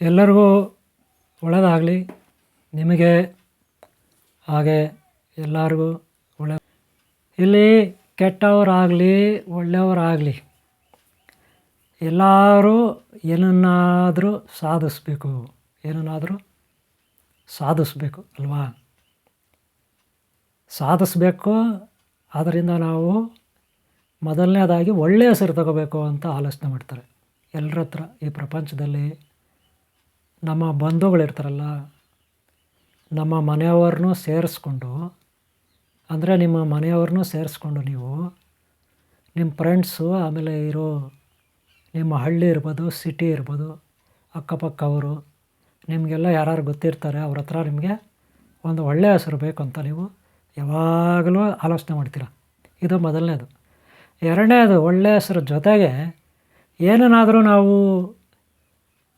ಎಲ್ಲರಿಗೂ ಒಳ್ಳೆಯದಾಗಲಿ. ನಿಮಗೆ ಹಾಗೆ ಎಲ್ಲರಿಗೂ ಒಳ್ಳೆ ಇಲ್ಲಿ ಕೆಟ್ಟವರಾಗಲಿ, ಒಳ್ಳೆಯವರಾಗಲಿ. ಎಲ್ಲರೂ ಏನನ್ನಾದರೂ ಸಾಧಿಸ್ಬೇಕು. ಏನನ್ನಾದರೂ ಸಾಧಿಸ್ಬೇಕು, ಅಲ್ವಾ? ಸಾಧಿಸ್ಬೇಕು ಆದ್ದರಿಂದ ನಾವು ಮೊದಲನೇದಾಗಿ ಒಳ್ಳೆಯ ಹೆಸರು ತಗೋಬೇಕು ಅಂತ ಆಲೋಚನೆ ಮಾಡ್ತಾರೆ. ಎಲ್ಲರ ಹತ್ರ ಈ ಪ್ರಪಂಚದಲ್ಲಿ ನಮ್ಮ ಬಂಧುಗಳಿರ್ತಾರಲ್ಲ, ನಮ್ಮ ಮನೆಯವ್ರನ್ನೂ ಸೇರಿಸ್ಕೊಂಡು, ಅಂದರೆ ನಿಮ್ಮ ಮನೆಯವ್ರನ್ನೂ ಸೇರಿಸ್ಕೊಂಡು ನೀವು ನಿಮ್ಮ ಫ್ರೆಂಡ್ಸು ಆಮೇಲೆ ಇರೋ ನಿಮ್ಮ ಹಳ್ಳಿ ಇರ್ಬೋದು ಸಿಟಿ ಇರ್ಬೋದು, ಅಕ್ಕಪಕ್ಕ ಅವರು, ನಿಮಗೆಲ್ಲ ಯಾರ್ಯಾರು ಗೊತ್ತಿರ್ತಾರೆ, ಅವ್ರ ಹತ್ರ ನಿಮಗೆ ಒಂದು ಒಳ್ಳೆಯ ಹೆಸರು ಬೇಕು ಅಂತ ನೀವು ಯಾವಾಗಲೂ ಆಲೋಚನೆ ಮಾಡ್ತೀರ. ಇದು ಮೊದಲನೇದು. ಎರಡನೇದು ಒಳ್ಳೆಯ ಹೆಸರು ಜೊತೆಗೆ ಏನನ್ನಾದರೂ ನಾವು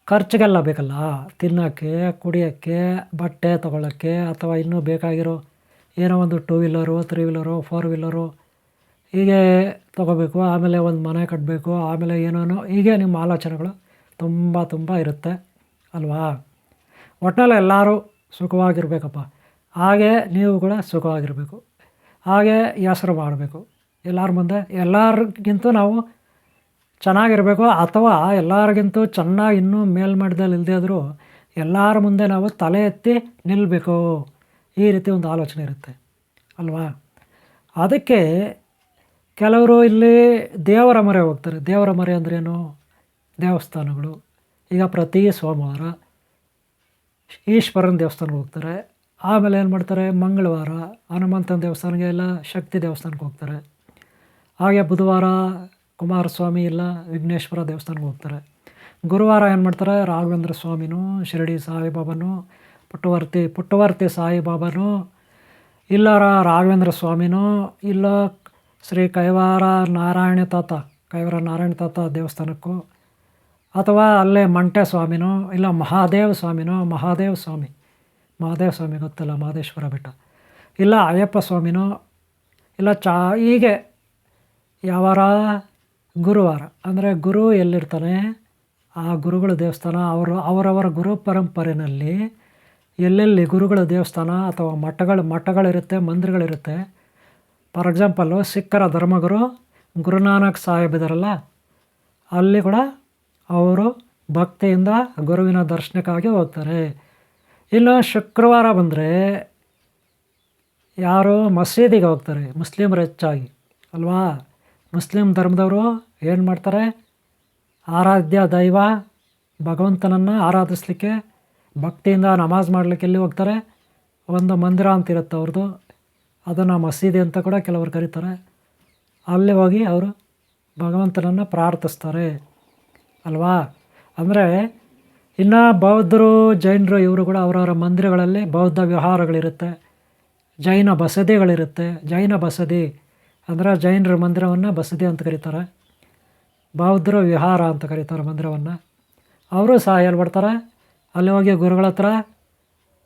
ಖರ್ಚಿಗೆಲ್ಲ ಬೇಕಲ್ಲ. ತಿನ್ನೋಕ್ಕೆ, ಕುಡಿಯೋಕ್ಕೆ, ಬಟ್ಟೆ ತೊಗೊಳ್ಳೋಕ್ಕೆ ಅಥವಾ ಇನ್ನೂ ಬೇಕಾಗಿರೋ ಏನೋ ಒಂದು two wheeler three wheeler four wheeler ಹೀಗೆ ತೊಗೋಬೇಕು. ಆಮೇಲೆ ಒಂದು ಮನೆ ಕಟ್ಟಬೇಕು ಆಮೇಲೆ ಏನೇನೋ ಹೀಗೆ ನಿಮ್ಮ ಆಲೋಚನೆಗಳು ತುಂಬ ತುಂಬ ಇರುತ್ತೆ ಅಲ್ವಾ? ಒಟ್ಟಿನಲ್ಲಿ ಎಲ್ಲರೂ ಸುಖವಾಗಿರಬೇಕಪ್ಪ. ಹಾಗೆ ನೀವು ಕೂಡ ಸುಖವಾಗಿರಬೇಕು. ಹಾಗೆ ಹೆಸರು ಮಾಡಬೇಕು. ಎಲ್ಲರ ಮುಂದೆ ಎಲ್ಲರಿಗಿಂತ ನಾವು ಚೆನ್ನಾಗಿರಬೇಕು ಅಥವಾ ಎಲ್ಲರಿಗಿಂತ ಚೆನ್ನಾಗಿ ಇನ್ನೂ ಮೇಲ್ಮಟ್ಟದಲ್ಲಿ ಇಲ್ಲದೇ ಆದರೂ ಎಲ್ಲರ ಮುಂದೆ ನಾವು ತಲೆ ಎತ್ತಿ ನಿಲ್ಲಬೇಕು ಈ ರೀತಿ ಒಂದು ಆಲೋಚನೆ ಇರುತ್ತೆ. ಅಲ್ವಾ? ಅದಕ್ಕೆ ಕೆಲವರು ಇಲ್ಲಿ ದೇವರ ಮರೆ ಹೋಗ್ತಾರೆ. ದೇವರ ಮರೆ ಅಂದ್ರೇನು ದೇವಸ್ಥಾನಗಳು. ಈಗ ಪ್ರತಿ ಸೋಮವಾರ ಈಶ್ವರನ ದೇವಸ್ಥಾನಕ್ಕೆ ಹೋಗ್ತಾರೆ. ಆಮೇಲೆ ಏನು ಮಾಡ್ತಾರೆ? ಮಂಗಳವಾರ ಹನುಮಂತನ ದೇವಸ್ಥಾನಕ್ಕೆ ಎಲ್ಲ ಶಕ್ತಿ ದೇವಸ್ಥಾನಕ್ಕೆ ಹೋಗ್ತಾರೆ. ಹಾಗೆ ಬುಧವಾರ ಕುಮಾರಸ್ವಾಮಿ ಇಲ್ಲ, ವಿಘ್ನೇಶ್ವರ ದೇವಸ್ಥಾನಕ್ಕೆ ಹೋಗ್ತಾರೆ. ಗುರುವಾರ ಏನು ಮಾಡ್ತಾರೆ? ರಾಘವೇಂದ್ರ ಸ್ವಾಮಿನೂ, ಶಿರಡಿ ಸಾಯಿಬಾಬನು, ಪುಟ್ಟವರ್ತಿ ಪುಟ್ಟವರ್ತಿ ಸಾಯಿಬಾಬನು, ಇಲ್ಲಾರ ರಾಘವೇಂದ್ರ ಸ್ವಾಮಿನೂ, ಇಲ್ಲ ಶ್ರೀ ಕೈವಾರ ನಾರಾಯಣ ತಾತ, ಕೈವಾರ ನಾರಾಯಣ ತಾತ ದೇವಸ್ಥಾನಕ್ಕೂ, ಅಥವಾ ಅಲ್ಲೇ ಮಂಟೆ ಸ್ವಾಮಿನೋ, ಇಲ್ಲ ಮಹಾದೇವ ಸ್ವಾಮಿನೋ, ಮಹಾದೇವ ಸ್ವಾಮಿ ಮಹಾದೇವ ಸ್ವಾಮಿ ಗೊತ್ತಲ್ಲ, ಮಹದೇಶ್ವರ ಬೆಟ್ಟ, ಇಲ್ಲ ಅಯ್ಯಪ್ಪ ಸ್ವಾಮಿನೋ, ಇಲ್ಲ ಚಾ, ಹೀಗೆ ಯಾವಾರ ಗುರುವಾರ. ಅಂದರೆ ಗುರು ಎಲ್ಲಿರ್ತಾನೆ? ಆ ಗುರುಗಳ ದೇವಸ್ಥಾನ ಅವರು, ಅವರವರ ಗುರು ಪರಂಪರೆಯಲ್ಲಿ ಎಲ್ಲೆಲ್ಲಿ ಗುರುಗಳ ದೇವಸ್ಥಾನ ಅಥವಾ ಮಠಗಳು, ಮಠಗಳಿರುತ್ತೆ, ಮಂದಿರಗಳಿರುತ್ತೆ? ಫಾರ್ ಎಕ್ಸಾಂಪಲ್ಲು ಸಿಖ್ಖರ ಧರ್ಮಗುರು ಗುರುನಾನಕ್ ಸಾಹೇಬ್ ಇದಾರಲ್ಲ, ಅಲ್ಲಿ ಕೂಡ ಅವರು ಭಕ್ತಿಯಿಂದ ಗುರುವಿನ ದರ್ಶನಕ್ಕಾಗಿ ಹೋಗ್ತಾರೆ. ಇನ್ನು ಶುಕ್ರವಾರ ಬಂದರೆ ಯಾರು ಮಸೀದಿಗೆ ಹೋಗ್ತಾರೆ, ಮುಸ್ಲಿಮರು ಹೆಚ್ಚಾಗಿ, ಅಲ್ವಾ? ಮುಸ್ಲಿಂ ಧರ್ಮದವರು ಏನು ಮಾಡ್ತಾರೆ? ಆರಾಧ್ಯ ದೈವ, ಭಗವಂತನನ್ನು ಆರಾಧಿಸ್ಲಿಕ್ಕೆ, ಭಕ್ತಿಯಿಂದ ನಮಾಜ್ ಮಾಡಲಿಕ್ಕೆ ಎಲ್ಲಿ ಹೋಗ್ತಾರೆ? ಒಂದು ಮಂದಿರ ಅಂತ ಇರುತ್ತೆ ಅವ್ರದ್ದು ಅದನ್ನು ಮಸೀದಿ ಅಂತ ಕೂಡ ಕೆಲವರು ಕರೀತಾರೆ. ಅಲ್ಲಿ ಹೋಗಿ ಅವರು ಭಗವಂತನನ್ನು ಪ್ರಾರ್ಥಿಸ್ತಾರೆ. ಅಲ್ವಾ? ಅಂದರೆ ಇನ್ನು ಬೌದ್ಧರು, ಜೈನರು ಇವರು ಕೂಡ ಅವರವರ ಮಂದಿರಗಳಲ್ಲಿ ಬೌದ್ಧ ವಿಹಾರಗಳಿರುತ್ತೆ. ಜೈನ ಬಸದಿಗಳಿರುತ್ತೆ. ಜೈನ ಬಸದಿ. ಅಂದರೆ ಜೈನರ ಮಂದಿರವನ್ನು ಬಸದಿ ಅಂತ ಕರೀತಾರೆ, ಬೌದ್ಧರ ವಿಹಾರ ಅಂತ ಕರೀತಾರೆ ಮಂದಿರವನ್ನು. ಅವರು ಸಹ ಬರ್ತಾರೆ ಅಲ್ಲಿ ಹೋಗಿ ಗುರುಗಳ ಹತ್ರ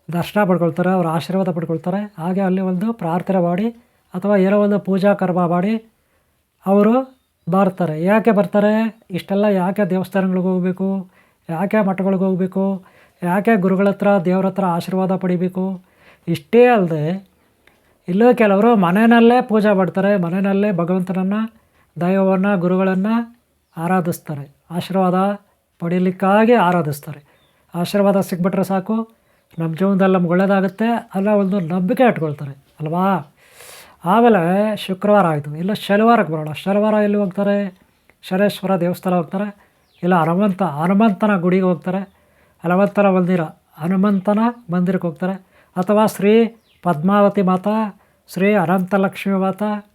ದರ್ಶನ ಪಡ್ಕೊಳ್ತಾರೆ, ಅವ್ರ ಆಶೀರ್ವಾದ ಪಡ್ಕೊಳ್ತಾರೆ. ಹಾಗೆ ಅಲ್ಲಿ ಒಂದು ಪ್ರಾರ್ಥನೆ ಮಾಡಿ ಅಥವಾ ಏನೋ ಒಂದು ಪೂಜಾ ಕರ್ಮ ಮಾಡಿ ಅವರು ಬರ್ತಾರೆ. ಯಾಕೆ ಬರ್ತಾರೆ? ಇಷ್ಟೆಲ್ಲ ಯಾಕೆ ದೇವಸ್ಥಾನಗಳಿಗೆ ಹೋಗಬೇಕು? ಯಾಕೆ ಮಠಗಳಿಗೆ ಹೋಗಬೇಕು? ಯಾಕೆ ಗುರುಗಳ ಹತ್ರ, ದೇವ್ರ ಹತ್ರ ಆಶೀರ್ವಾದ ಪಡಿಬೇಕು? ಇಷ್ಟೇ ಅಲ್ಲದೆ ಇಲ್ಲೂ ಕೆಲವರು ಮನೆಯಲ್ಲೇ ಪೂಜೆ ಮಾಡ್ತಾರೆ, ಮನೆಯಲ್ಲೇ ಭಗವಂತನನ್ನು, ದೈವವನ್ನು, ಗುರುಗಳನ್ನು ಆರಾಧಿಸ್ತಾರೆ. ಆಶೀರ್ವಾದ ಪಡೀಲಿಕ್ಕಾಗಿ ಆರಾಧಿಸ್ತಾರೆ. ಆಶೀರ್ವಾದ ಸಿಕ್ಬಿಟ್ರೆ ಸಾಕು, ನಮ್ಮ ಜೀವನದಲ್ಲಿ ನಮ್ಗೆ ಒಳ್ಳೇದಾಗುತ್ತೆ, ಅಲ್ಲ ಒಂದು ನಂಬಿಕೆ ಇಟ್ಕೊಳ್ತಾರೆ, ಅಲ್ವಾ? ಆಮೇಲೆ ಶುಕ್ರವಾರ ಆಯಿತು. ಇಲ್ಲ ಶನಿವಾರಕ್ಕೆ ಬರೋಣ. ಶನಿವಾರ ಎಲ್ಲಿ ಹೋಗ್ತಾರೆ? ಶನೇಶ್ವರ ದೇವಸ್ಥಾನ ಹೋಗ್ತಾರೆ, ಇಲ್ಲ ಹನುಮಂತ, ಹನುಮಂತನ ಗುಡಿಗೆ ಹೋಗ್ತಾರೆ, ಹನುಮಂತನ ಮಂದಿರ, ಹನುಮಂತನ ಮಂದಿರಕ್ಕೆ ಹೋಗ್ತಾರೆ, ಅಥವಾ ಶ್ರೀ ಪದ್ಮಾವತಿ ಮಾತಾ, ಶ್ರೀ ಅನಂತಲಕ್ಷ್ಮಿ ಮಾತಾ,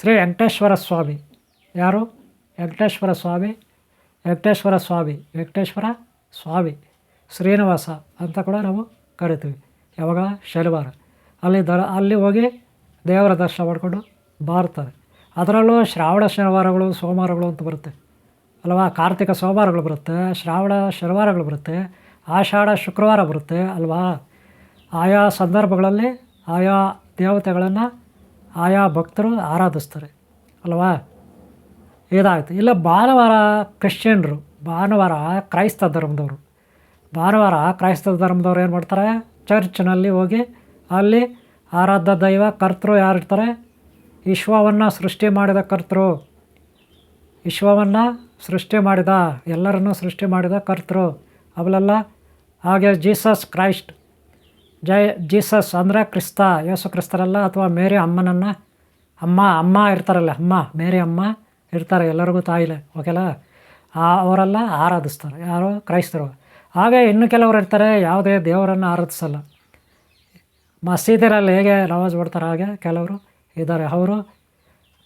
ಶ್ರೀ ವೆಂಕಟೇಶ್ವರ ಸ್ವಾಮಿ. ಯಾರು? ವೆಂಕಟೇಶ್ವರ ಸ್ವಾಮಿ ವೆಂಕಟೇಶ್ವರ ಸ್ವಾಮಿ ವೆಂಕಟೇಶ್ವರ ಸ್ವಾಮಿ, ಶ್ರೀನಿವಾಸ ಅಂತ ಕೂಡ ನಾವು ಕರಿತೀವಿ. ಯಾವಾಗ? ಶನಿವಾರ. ಅಲ್ಲಿ ದರ, ಅಲ್ಲಿ ಹೋಗಿ ದೇವರ ದರ್ಶನ ಮಾಡಿಕೊಂಡು ಬರ್ತಾರೆ. ಅದರಲ್ಲೂ ಶ್ರಾವಣ ಶನಿವಾರಗಳು, ಸೋಮವಾರಗಳು ಅಂತ ಬರುತ್ತೆ. ಅಲ್ವಾ? ಕಾರ್ತಿಕ ಸೋಮವಾರಗಳು ಬರುತ್ತೆ, ಶ್ರಾವಣ ಶನಿವಾರಗಳು ಬರುತ್ತೆ, ಆಷಾಢ ಶುಕ್ರವಾರ ಬರುತ್ತೆ, ಅಲ್ವಾ? ಆಯಾ ಸಂದರ್ಭಗಳಲ್ಲಿ ಆಯಾ ದೇವತೆಗಳನ್ನು ಆಯಾ ಭಕ್ತರು ಆರಾಧಿಸ್ತಾರೆ. ಅಲ್ವಾ? ಇದಾಯಿತು. ಇಲ್ಲ, ಭಾನುವಾರ ಕ್ರಿಶ್ಚಿಯನ್ರು, ಭಾನುವಾರ ಕ್ರೈಸ್ತ ಧರ್ಮದವರು. ಭಾನುವಾರ ಕ್ರೈಸ್ತ ಧರ್ಮದವ್ರು ಏನು ಮಾಡ್ತಾರೆ? ಚರ್ಚ್ನಲ್ಲಿ ಹೋಗಿ ಅಲ್ಲಿ ಆರಾಧ ದೈವ ಕರ್ತೃ ಯಾರಿರ್ತಾರೆ ವಿಶ್ವವನ್ನು ಸೃಷ್ಟಿ ಮಾಡಿದ ಕರ್ತರು. ವಿಶ್ವವನ್ನು ಸೃಷ್ಟಿ ಮಾಡಿದ, ಎಲ್ಲರನ್ನೂ ಸೃಷ್ಟಿ ಮಾಡಿದ ಕರ್ತರು. ಅವಲೆಲ್ಲ, ಹಾಗೆ ಜೀಸಸ್ ಕ್ರೈಸ್ಟ್. ಜೈ ಜೀಸಸ್ ಅಂದರೆ ಕ್ರಿಸ್ತ, ಯೇಸು ಕ್ರಿಸ್ತರಲ್ಲ ಅಥವಾ ಮೇರಿ ಅಮ್ಮನನ್ನು? ಅಮ್ಮ ಅಮ್ಮ ಇರ್ತಾರಲ್ಲ, ಅಮ್ಮ, ಮೇರಿ ಅಮ್ಮ ಇರ್ತಾರೆ, ಎಲ್ಲರಿಗೂ ತಾಯಿಲೆ ಓಕೆಲ್ಲ ಅವರೆಲ್ಲ ಆರಾಧಿಸ್ತಾರೆ, ಯಾರು ಕ್ರೈಸ್ತರು. ಹಾಗೆ ಇನ್ನು ಕೆಲವರು ಇರ್ತಾರೆ, ಯಾವುದೇ ದೇವರನ್ನು ಆರಾಧಿಸಲ್ಲ. ಮಸೀದಿರಲ್ಲಿ ಹೇಗೆ ನವಾಜ್ ಮಾಡ್ತಾರೆ ಹಾಗೆ ಕೆಲವರು ಇದ್ದಾರೆ. ಅವರು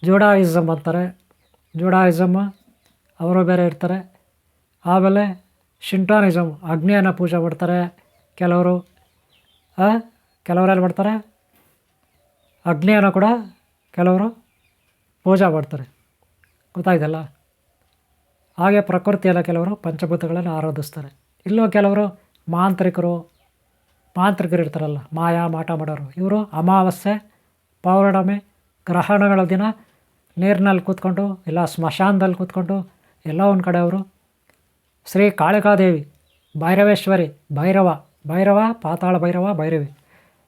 ಜೂಡಾಯಿಸಮ್ ಅಂತಾರೆ. ಜೂಡಾಯಿಸಮ್ ಅವರು ಬೇರೆ ಇರ್ತಾರೆ. ಆಮೇಲೆ ಶಿಂಟಾನಿಸಮ್ ಅಗ್ನಿಯನ್ನು ಪೂಜೆ ಮಾಡ್ತಾರೆ ಕೆಲವರು. ಕೆಲವರೆಲ್ಲ ಮಾಡ್ತಾರೆ? ಅಗ್ನಿಯನ್ನು ಕೂಡ ಕೆಲವರು ಪೂಜಾ ಮಾಡ್ತಾರೆ. ಗೊತ್ತಾಯ್ತಲ್ಲ? ಹಾಗೆ ಪ್ರಕೃತಿಯೆಲ್ಲ ಕೆಲವರು ಪಂಚಭೂತಗಳನ್ನು ಆರಾಧಿಸ್ತಾರೆ. ಇಲ್ಲೋ ಕೆಲವರು ಮಾಂತ್ರಿಕರು ಮಾಂತ್ರಿಕರು ಇರ್ತಾರಲ್ಲ, ಮಾಯಾ, ಮಾಟ ಮಾಡೋರು. ಇವರು ಅಮಾವಾಸ್ಯೆ, ಪೌರ್ಣಮಿ, ಗ್ರಹಣಗಳ ದಿನ ನೀರಿನಲ್ಲಿ ಕೂತ್ಕೊಂಡು ಇಲ್ಲ ಸ್ಮಶಾನದಲ್ಲಿ ಕೂತ್ಕೊಂಡು ಎಲ್ಲ ಒಂದು ಕಡೆ ಅವರು ಶ್ರೀ ಕಾಳಿಕಾದೇವಿ, ಭೈರವೇಶ್ವರಿ, ಭೈರವ ಭೈರವ, ಪಾತಾಳ ಭೈರವ, ಭೈರವಿ.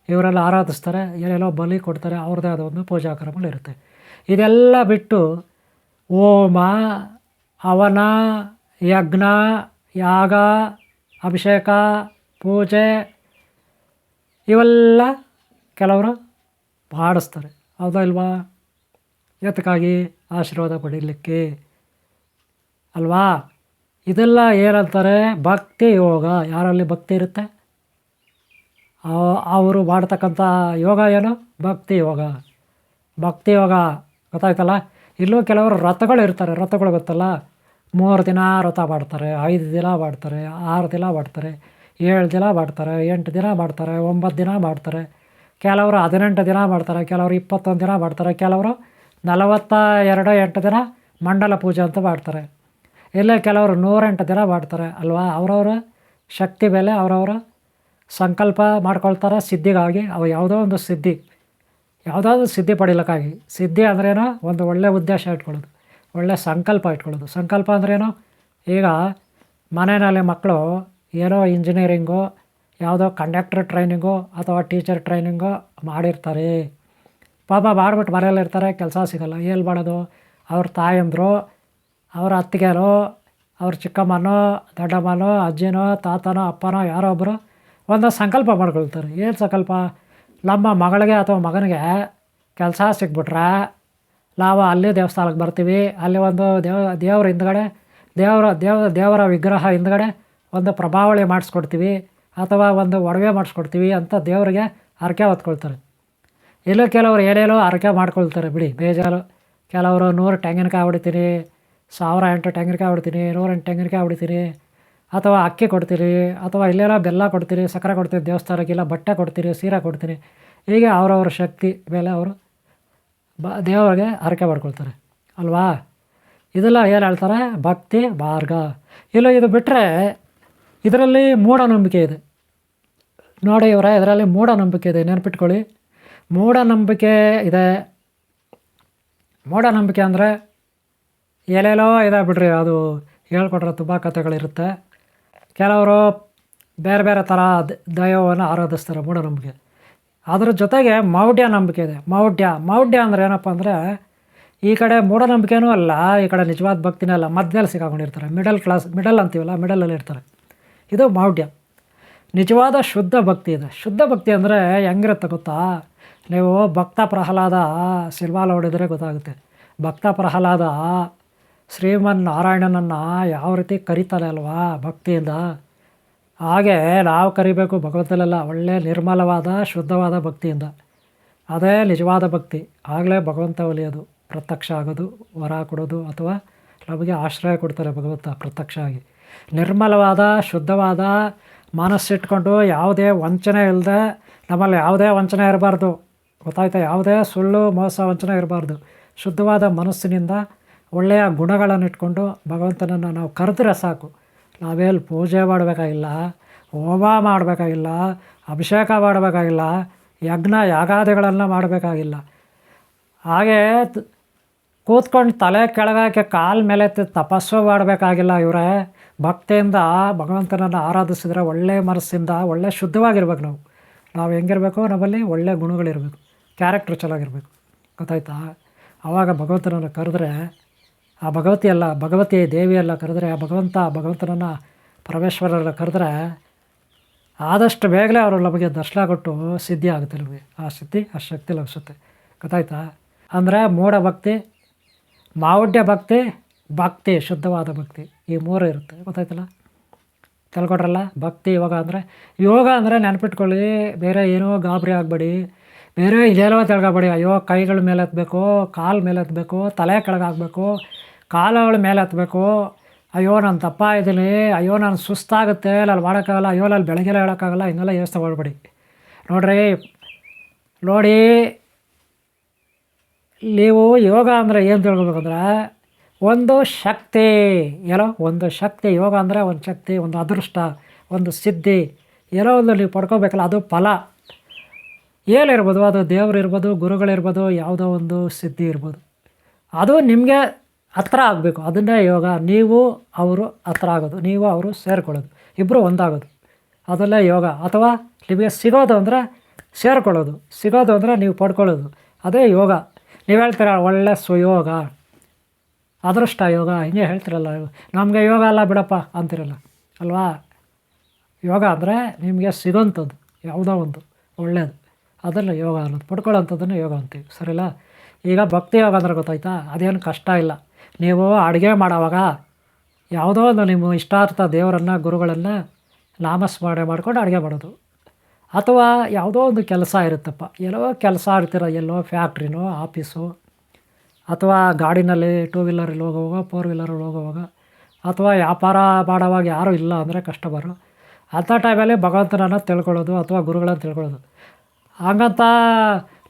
ಇವರೆಲ್ಲ ಆರಾಧಿಸ್ತಾರೆ ಏನೆಲ್ಲೋ ಬಲಿ ಕೊಡ್ತಾರೆ, ಅವ್ರದ್ದೇ ಆದ ಒಂದು ಪೂಜಾ ಕ್ರಮಗಳಿರುತ್ತೆ ಇದೆಲ್ಲ ಬಿಟ್ಟು ಓಮ, ಅವನ, ಯಜ್ಞ, ಯಾಗ, ಅಭಿಷೇಕ, ಪೂಜೆ, ಇವೆಲ್ಲ ಕೆಲವರು ಮಾಡಿಸ್ತಾರೆ. ಹೌದಾ ಇಲ್ವಾ? ಎತ್ತಕ್ಕಾಗಿ ಆಶೀರ್ವಾದ ಪಡೀಲಿಕ್ಕೆ? ಅಲ್ವಾ? ಇದೆಲ್ಲ ಏನಂತಾರೆ ಭಕ್ತಿ ಯೋಗ. ಯಾರಲ್ಲಿ ಭಕ್ತಿ ಇರುತ್ತೆ? ಅವರು ಮಾಡ್ತಕ್ಕಂಥ ಯೋಗ ಏನು? ಭಕ್ತಿ ಯೋಗ. ಭಕ್ತಿ ಯೋಗ ಗೊತ್ತಾಯ್ತಲ್ಲ? ಇಲ್ಲೂ ಕೆಲವರು ರಥಗಳು ಇರ್ತಾರೆ. ರಥಗಳು ಗೊತ್ತಲ್ಲ? ಮೂರು ದಿನ ರಥ ಮಾಡ್ತಾರೆ, ಐದು ದಿನ ಮಾಡ್ತಾರೆ, ಆರು ದಿನ ಮಾಡ್ತಾರೆ, ಏಳು ದಿನ ಮಾಡ್ತಾರೆ, ಎಂಟು ದಿನ ಮಾಡ್ತಾರೆ, ಒಂಬತ್ತು ದಿನ ಮಾಡ್ತಾರೆ. ಕೆಲವರು ಹದಿನೆಂಟು ದಿನ ಮಾಡ್ತಾರೆ, ಕೆಲವರು ಇಪ್ಪತ್ತೊಂದು ದಿನ ಮಾಡ್ತಾರೆ, ಕೆಲವರು ನಲವತ್ತ ಎರಡು ಎಂಟು ದಿನ ಮಂಡಲ ಪೂಜೆ ಅಂತ ಮಾಡ್ತಾರೆ. ಇಲ್ಲೇ ಕೆಲವರು ನೂರೆಂಟು ದಿನ ಮಾಡ್ತಾರೆ ಅಲ್ವಾ? ಅವರವರ ಶಕ್ತಿ ಮೇಲೆ ಅವರವರ ಸಂಕಲ್ಪ ಮಾಡ್ಕೊಳ್ತಾರೆ ಸಿದ್ಧಿಗಾಗಿ ಅವು ಯಾವುದೋ ಒಂದು ಸಿದ್ಧಿ, ಯಾವುದಾದ್ರು ಸಿದ್ಧಿ ಪಡಿಲಿಕ್ಕಾಗಿ. ಸಿದ್ಧಿ ಅಂದ್ರೇನೋ ಒಂದು ಒಳ್ಳೆಯ ಉದ್ದೇಶ ಇಟ್ಕೊಳ್ಳೋದು ಒಳ್ಳೆಯ ಸಂಕಲ್ಪ ಇಟ್ಕೊಳ್ಳೋದು. ಸಂಕಲ್ಪ ಅಂದ್ರೇನು ಈಗ ಮನೆಯಲ್ಲಿ ಮಕ್ಕಳು ಏನೋ ಇಂಜಿನಿಯರಿಂಗು, ಯಾವುದೋ ಕಂಡಕ್ಟರ್ ಟ್ರೈನಿಂಗು ಅಥವಾ ಟೀಚರ್ ಟ್ರೈನಿಂಗು ಮಾಡಿರ್ತಾರೆ. ಪಾಪ ಮಾಡಿಬಿಟ್ಟು ಮನೆಯಲ್ಲಿ ಇರ್ತಾರೆ, ಕೆಲಸ ಸಿಗೋಲ್ಲ. ಏನು ಮಾಡೋದು? ಅವ್ರ ತಾಯಂದರು, ಅವ್ರ ಅತ್ತಿಗೆನೋ ಅವ್ರ ಚಿಕ್ಕಮ್ಮನೋ, ದೊಡ್ಡಮ್ಮನೋ, ಅಜ್ಜಿನೋ, ತಾತನೋ, ಅಪ್ಪನೋ, ಯಾರೋ ಒಬ್ಬರು ಒಂದು ಸಂಕಲ್ಪ ಮಾಡ್ಕೊಳ್ತಾರೆ. ಏನು ಸಂಕಲ್ಪ? ನಮ್ಮ ಮಗಳಿಗೆ ಅಥವಾ ಮಗನಿಗೆ ಕೆಲಸ ಸಿಕ್ಬಿಟ್ರೆ ನಾವು ಅಲ್ಲೇ ದೇವಸ್ಥಾನಕ್ಕೆ ಬರ್ತೀವಿ. ಅಲ್ಲಿ ಒಂದು ದೇವ, ದೇವರ ಹಿಂದ್ಗಡೆ, ದೇವರ ದೇವ ದೇವರ ವಿಗ್ರಹ ಹಿಂದ್ಗಡೆ ಒಂದು ಪ್ರಭಾವಳಿ ಮಾಡಿಸ್ಕೊಡ್ತೀವಿ ಅಥವಾ ಒಂದು ಒಡವೆ ಮಾಡಿಸ್ಕೊಡ್ತೀವಿ ಅಂತ ದೇವರಿಗೆ ಹರಕೆ ಹೊತ್ಕೊಳ್ತಾರೆ. ಇಲ್ಲೂ ಕೆಲವರು ಏನೇನೋ ಹರಕೆ ಮಾಡ್ಕೊಳ್ತಾರೆ ಬಿಡಿ. ಬೇಜಾರು. ಕೆಲವರು ನೂರು ತೆಂಗಿನಕಾಯಿ ಹೊಡಿತೀನಿ, ಸಾವಿರ ಎಂಟು ತೆಂಗಿನಕಾಯಿ ಹೊಡಿತೀನಿ, ನೂರೆಂಟು ತೆಂಗಿನಕಾಯಿ ಹೊಡಿತೀನಿ ಅಥವಾ ಅಕ್ಕಿ ಕೊಡ್ತೀರಿ, ಅಥವಾ ಇಲ್ಲೆಲ್ಲ ಬೆಲ್ಲ ಕೊಡ್ತೀರಿ, ಸಕ್ಕರೆ ಕೊಡ್ತೀರಿ ದೇವಸ್ಥಾನಕ್ಕೆ ಇಲ್ಲ ಬಟ್ಟೆ ಕೊಡ್ತೀರಿ, ಸೀರೆ ಕೊಡ್ತೀರಿ, ಹೀಗೆ ಅವರವ್ರ ಶಕ್ತಿ ಮೇಲೆ ಅವರು ಬ, ದೇವರಿಗೆ ಹರಕೆ ಮಾಡ್ಕೊಳ್ತಾರೆ. ಅಲ್ವಾ? ಇದೆಲ್ಲ ಏನು ಹೇಳ್ತಾರೆ? ಭಕ್ತಿ ಮಾರ್ಗ. ಇಲ್ಲ ಇದು ಬಿಟ್ಟರೆ ಇದರಲ್ಲಿ ಮೂಢನಂಬಿಕೆ ಇದೆ. ನೋಡಿ ಇವರ, ಇದರಲ್ಲಿ ಮೂಢನಂಬಿಕೆ ಇದೆ. ನೆನಪಿಟ್ಕೊಳ್ಳಿ. ಮೂಢನಂಬಿಕೆ ಇದೆ. ಮೂಢನಂಬಿಕೆ ಅಂದರೆ ಎಲ್ಲೆಲ್ಲೋ ಇದೆ ಬಿಡ್ರಿ ಅದು. ಹೇಳ್ಕೊಟ್ರೆ ತುಂಬ ಕಥೆಗಳಿರುತ್ತೆ. ಕೆಲವರು ಬೇರೆ ಬೇರೆ ಥರ ದೈವವನ್ನು ಆರಾಧಿಸ್ತಾರೆ ಮೂಢನಂಬಿಕೆ ಅದರ ಜೊತೆಗೆ ಮೌಢ್ಯ ನಂಬಿಕೆ ಇದೆ. ಮೌಢ್ಯ ಮೌಢ್ಯ ಅಂದರೆ ಏನಪ್ಪ ಅಂದರೆ ಈ ಕಡೆ ಮೂಢನಂಬಿಕೆನೂ ಅಲ್ಲ, ಈ ಕಡೆ ನಿಜವಾದ ಭಕ್ತಿನೇ ಅಲ್ಲ, ಮಧ್ಯದಲ್ಲಿ ಸಿಕ್ಕಾಕೊಂಡಿರ್ತಾರೆ. ಮಿಡಲ್ ಕ್ಲಾಸ್, ಮಿಡಲ್ ಅಂತೀವಲ್ಲ, ಮಿಡಲಲ್ಲಿ ಇರ್ತಾರೆ. ಇದು ಮೌಢ್ಯ. ನಿಜವಾದ ಶುದ್ಧ ಭಕ್ತಿ ಇದೆ. ಶುದ್ಧ ಭಕ್ತಿ ಅಂದರೆ ಹೆಂಗಿರುತ್ತೆ ಗೊತ್ತಾ? ನೀವು ಭಕ್ತ ಪ್ರಹ್ಲಾದ ಸಿಲ್ವಾಲ್ ಹೊಡೆದ್ರೆ ಗೊತ್ತಾಗುತ್ತೆ. ಭಕ್ತ ಪ್ರಹ್ಲಾದ ಶ್ರೀಮನ್ ನಾರಾಯಣನನ್ನು ಯಾವ ರೀತಿ ಕರೀತಾರೆ ಅಲ್ವಾ ಭಕ್ತಿಯಿಂದ? ಹಾಗೆ ನಾವು ಕರಿಬೇಕು ಭಗವಂತನೆಲ್ಲ ಒಳ್ಳೆಯ ನಿರ್ಮಲವಾದ, ಶುದ್ಧವಾದ ಭಕ್ತಿಯಿಂದ. ಅದೇ ನಿಜವಾದ ಭಕ್ತಿ. ಆಗಲೇ ಭಗವಂತ ಒಲಿಯೋದು, ಪ್ರತ್ಯಕ್ಷ ಆಗೋದು, ವರ ಕೊಡೋದು ಅಥವಾ ನಮಗೆ ಆಶ್ರಯ ಕೊಡ್ತಾರೆ ಭಗವಂತ ಪ್ರತ್ಯಕ್ಷ ಆಗಿ. ನಿರ್ಮಲವಾದ, ಶುದ್ಧವಾದ ಮನಸ್ಸಿಟ್ಕೊಂಡು ಯಾವುದೇ ವಂಚನೆ ಇಲ್ಲದೆ ನಮ್ಮಲ್ಲಿ ಯಾವುದೇ ವಂಚನೆ ಇರಬಾರ್ದು. ಗೊತ್ತಾಯ್ತಾ? ಯಾವುದೇ ಸುಳ್ಳು, ಮೋಸ, ವಂಚನೆ ಇರಬಾರ್ದು. ಶುದ್ಧವಾದ ಮನಸ್ಸಿನಿಂದ ಒಳ್ಳೆಯ ಗುಣಗಳನ್ನು ಇಟ್ಕೊಂಡು ಭಗವಂತನನ್ನು ನಾವು ಕರೆದ್ರೆ ಸಾಕು. ನಾವೇಲ್ಲಿ ಪೂಜೆ ಮಾಡಬೇಕಾಗಿಲ್ಲ, ಹೋಮ ಮಾಡಬೇಕಾಗಿಲ್ಲ, ಅಭಿಷೇಕ ಮಾಡಬೇಕಾಗಿಲ್ಲ, ಯಜ್ಞ ಯಾಗಾದಿಗಳನ್ನು ಮಾಡಬೇಕಾಗಿಲ್ಲ. ಹಾಗೇ ಕೂತ್ಕೊಂಡು ತಲೆ ಕೆಳಗಾಕಿ ಕಾಲು ಮೇಲೆ ತಪಸ್ಸು ಮಾಡಬೇಕಾಗಿಲ್ಲ ಇವರೇ. ಭಕ್ತಿಯಿಂದ ಭಗವಂತನನ್ನು ಆರಾಧಿಸಿದ್ರೆ ಒಳ್ಳೆ ಮನಸ್ಸಿಂದ, ಒಳ್ಳೆ ಶುದ್ಧವಾಗಿರ್ಬೇಕು ನಾವು. ನಾವು ಹೆಂಗಿರಬೇಕು? ನಮ್ಮಲ್ಲಿ ಒಳ್ಳೆ ಗುಣಗಳಿರಬೇಕು. ಕ್ಯಾರೆಕ್ಟರ್ ಚೆನ್ನಾಗಿರ್ಬೇಕು. ಗೊತ್ತಾಯ್ತಾ? ಆವಾಗ ಭಗವಂತನನ್ನು ಕರೆದ್ರೆ ಆ ಭಗವತಿ ಅಲ್ಲ ಭಗವತಿ ದೇವಿಯೆಲ್ಲ ಕರೆದ್ರೆ, ಆ ಭಗವಂತ ಭಗವಂತನನ್ನು ಪರಮೇಶ್ವರರೆಲ್ಲ ಕರೆದ್ರೆ ಆದಷ್ಟು ಬೇಗನೆ ಅವರು ನಮಗೆ ದರ್ಶನ ಕೊಟ್ಟು ಸಿದ್ಧಿ ಆಗುತ್ತೆ ನಮಗೆ. ಆ ಸಿದ್ಧಿ, ಆ ಶಕ್ತಿ ಲಭಿಸುತ್ತೆ. ಗೊತ್ತಾಯ್ತಾ? ಅಂದರೆ ಮೂಢ ಭಕ್ತಿ ಮಾವುಡ್ಯ ಭಕ್ತಿ ಭಕ್ತಿ, ಶುದ್ಧವಾದ ಭಕ್ತಿ ಈ ಮೂರು ಇರುತ್ತೆ. ಗೊತ್ತಾಯ್ತಲ್ಲ? ತಿಳ್ಕೊಡ್ರಲ್ಲ ಭಕ್ತಿ ಯೋಗ ಅಂದರೆ ಯೋಗ ಅಂದರೆ ನೆನಪಿಟ್ಕೊಳ್ಳಿ, ಬೇರೆ ಏನೋ ಗಾಬರಿ ಆಗಬೇಡಿ. ಬೇರೆ ಇದೇನೋ ತಿಳ್ಕೊಬೇಡಿ. ಅಯ್ಯೋ, ಕೈಗಳ ಮೇಲೆ ಎತ್ತಬೇಕು ಕಾಲು ಮೇಲೆ ಎತ್ತಬೇಕು ತಲೆ ಕೆಳಗಾಗಬೇಕು ಕಾಲುಗಳ ಮೇಲೆ ಹತ್ತಬೇಕು ಅಯ್ಯೋ, ನಾನು ತಪ್ಪ ಇದ್ದೀನಿ. ಅಯ್ಯೋ, ನಾನು ಸುಸ್ತಾಗುತ್ತೆ. ಅಲ್ಲಿ ಮಾಡೋಕ್ಕಾಗಲ್ಲ. ಅಯ್ಯೋ, ಅಲ್ಲಿ ಬೆಳಗ್ಗೆಲ್ಲ ಹೇಳೋಕ್ಕಾಗಲ್ಲ. ಇನ್ನೆಲ್ಲ ಯೋಚನೆ ಮಾಡಬೇಡಿ. ನೋಡ್ರಿ, ನೋಡಿ, ನೀವು ಯೋಗ ಅಂದರೆ ಏನು ತಿಳ್ಕೊಬೇಕಂದ್ರೆ, ಒಂದು ಶಕ್ತಿ. ಏನೋ, ಒಂದು ಶಕ್ತಿ. ಯೋಗ ಅಂದರೆ ಒಂದು ಶಕ್ತಿ, ಒಂದು ಅದೃಷ್ಟ, ಒಂದು ಸಿದ್ಧಿ. ಏನೋ ಒಂದು ನೀವು ಪಡ್ಕೋಬೇಕಲ್ಲ, ಅದು ಫಲ. ಏನಿರ್ಬೋದು ಅದು ದೇವ್ರು ಇರ್ಬೋದು, ಗುರುಗಳಿರ್ಬೋದು, ಯಾವುದೋ ಒಂದು ಸಿದ್ಧಿ ಇರ್ಬೋದು. ಅದು ನಿಮಗೆ ಹತ್ರ ಆಗಬೇಕು. ಅದನ್ನೇ ಯೋಗ. ನೀವು ಅವರು ಹತ್ರ ಆಗೋದು. ನೀವು ಅವರು ಸೇರಿಕೊಳ್ಳೋದು. ಇಬ್ಬರು ಒಂದಾಗೋದು. ಅದಲ್ಲೇ ಯೋಗ. ಅಥವಾ ನಿಮಗೆ ಸಿಗೋದು ಅಂದರೆ ಸೇರಿಕೊಳ್ಳೋದು. ಸಿಗೋದು ಅಂದರೆ ನೀವು ಪಡ್ಕೊಳ್ಳೋದು. ಅದೇ ಯೋಗ. ನೀವು ಹೇಳ್ತೀರ, ಒಳ್ಳೆ ಸುಯೋಗ ಅದೃಷ್ಟ ಯೋಗ. ಹಿಂಗೆ ಹೇಳ್ತಿರಲ್ಲ. ನಮಗೆ ಯೋಗ ಅಲ್ಲ ಬಿಡಪ್ಪ ಅಂತಿರಲ್ಲ. ಅಲ್ವಾ? ಯೋಗ ಅಂದರೆ ನಿಮಗೆ ಸಿಗೋಂಥದ್ದು. ಯಾವುದೋ ಒಂದು. ಒಳ್ಳೆಯದು ಅದನ್ನು ಯೋಗ ಅನ್ನೋದು. ಪಡ್ಕೊಳ್ಳೋಂಥದ್ದನ್ನು ಯೋಗ ಅಂತೀವಿ. ಸರಿಲ್ಲ ಈಗ ಭಕ್ತಿ ಯೋಗ ಅಂದ್ರೆ ಗೊತ್ತಾಯ್ತಾ? ಅದೇನು ಕಷ್ಟ ಇಲ್ಲ. ನೀವು ಅಡುಗೆ ಮಾಡೋವಾಗ ಯಾವುದೋ ಒಂದು ನಿಮ್ಮ ಇಷ್ಟಾರ್ಥ ದೇವರನ್ನು, ಗುರುಗಳನ್ನು ನಾಮಸ್ಮರಣೆ ಮಾಡ್ಕೊಂಡು ಅಡುಗೆ ಮಾಡೋದು. ಅಥವಾ ಯಾವುದೋ ಒಂದು ಕೆಲಸ ಇರುತ್ತಪ್ಪ. ಎಲ್ಲೋ ಕೆಲಸ ಇರ್ತೀರ, ಎಲ್ಲೋ ಫ್ಯಾಕ್ಟ್ರಿನೋ, ಆಫೀಸು, ಅಥವಾ ಗಾಡಿನಲ್ಲಿ ಟೂ ವೀಲರಲ್ಲಿ ಹೋಗುವಾಗ ಫೋರ್ ವೀಲರಲ್ಲಿ ಹೋಗುವಾಗ, ಅಥವಾ ವ್ಯಾಪಾರ ಮಾಡೋವಾಗ ಯಾರೂ ಇಲ್ಲ ಅಂದರೆ ಕಸ್ಟಮರು, ಅಂಥ ಟೈಮಲ್ಲಿ ಭಗವಂತನನ್ನು ತಿಳ್ಕೊಳ್ಳೋದು ಅಥವಾ ಗುರುಗಳನ್ನು ತಿಳ್ಕೊಳ್ಳೋದು. ಹಂಗಂತ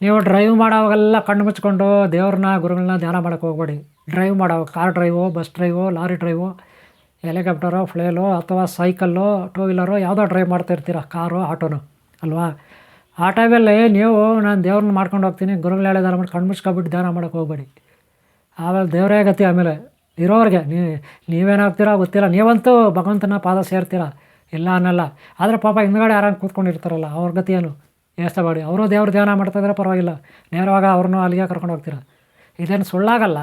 ನೀವು ಡ್ರೈವ್ ಮಾಡೋವಾಗೆಲ್ಲ ಕಣ್ಣು ಮುಚ್ಕೊಂಡು ದೇವ್ರನ್ನ, ಗುರುಗಳನ್ನ ಧ್ಯಾನ ಮಾಡೋಕ್ಕೆ ಹೋಗ್ಬೇಡಿ. ಡ್ರೈವ್ ಮಾಡೋ, car drive, bus drive, lorry drive, ಹೆಲಿಕಾಪ್ಟರೋ ಫ್ಲೇಲೋ ಅಥವಾ ಸೈಕಲ್ಲು ಟೂ ವೀಲರೋ ಯಾವುದೋ ಡ್ರೈವ್ ಮಾಡ್ತಾ ಇರ್ತೀರ, ಕಾರು, ಆಟೋನು, ಅಲ್ವಾ? ಆ ಟೈಮಲ್ಲಿ ನೀವು, ನಾನು ದೇವ್ರನ್ನ ಮಾಡ್ಕೊಂಡು ಹೋಗ್ತೀನಿ, ಗುರುಗಳು ಹೇಳಿದಾರ ಮಾಡಿ ಕಣ್ಣು ಮುಚ್ಕೊಬಿಟ್ಟು ಧ್ಯಾನ ಮಾಡೋಕೆ ಹೋಗ್ಬೇಡಿ. ಆಮೇಲೆ ದೇವರೇ ಗತಿ ಆಮೇಲೆ, ಇರೋರಿಗೆ, ನೀ, ನೀವೇನಾಗ್ತೀರ ಗೊತ್ತಿಲ್ಲ, ನೀವಂತೂ ಭಗವಂತನ ಪಾದ ಸೇರ್ತೀರ, ಇಲ್ಲ ಅನ್ನಲ್ಲ. ಆದರೆ ಪಾಪ ಹಿಂದ್ಗಡೆ ಯಾರನ್ನು ಕೂತ್ಕೊಂಡಿರ್ತಾರಲ್ಲ, ಅವ್ರ ಗತಿ ಏನು? ಯೋಚನೆ ಮಾಡಿ, ಅವರು ದೇವ್ರ ಧ್ಯಾನ ಮಾಡ್ತಾಯಿದ್ರೆ ಪರವಾಗಿಲ್ಲ, ನೇರವಾಗ ಅವ್ರನ್ನೂ ಅಲ್ಲಿಗೆ ಕರ್ಕೊಂಡು ಹೋಗ್ತೀರ? ಇದೇನು ಸುಳ್ಳಾಗಲ್ಲ.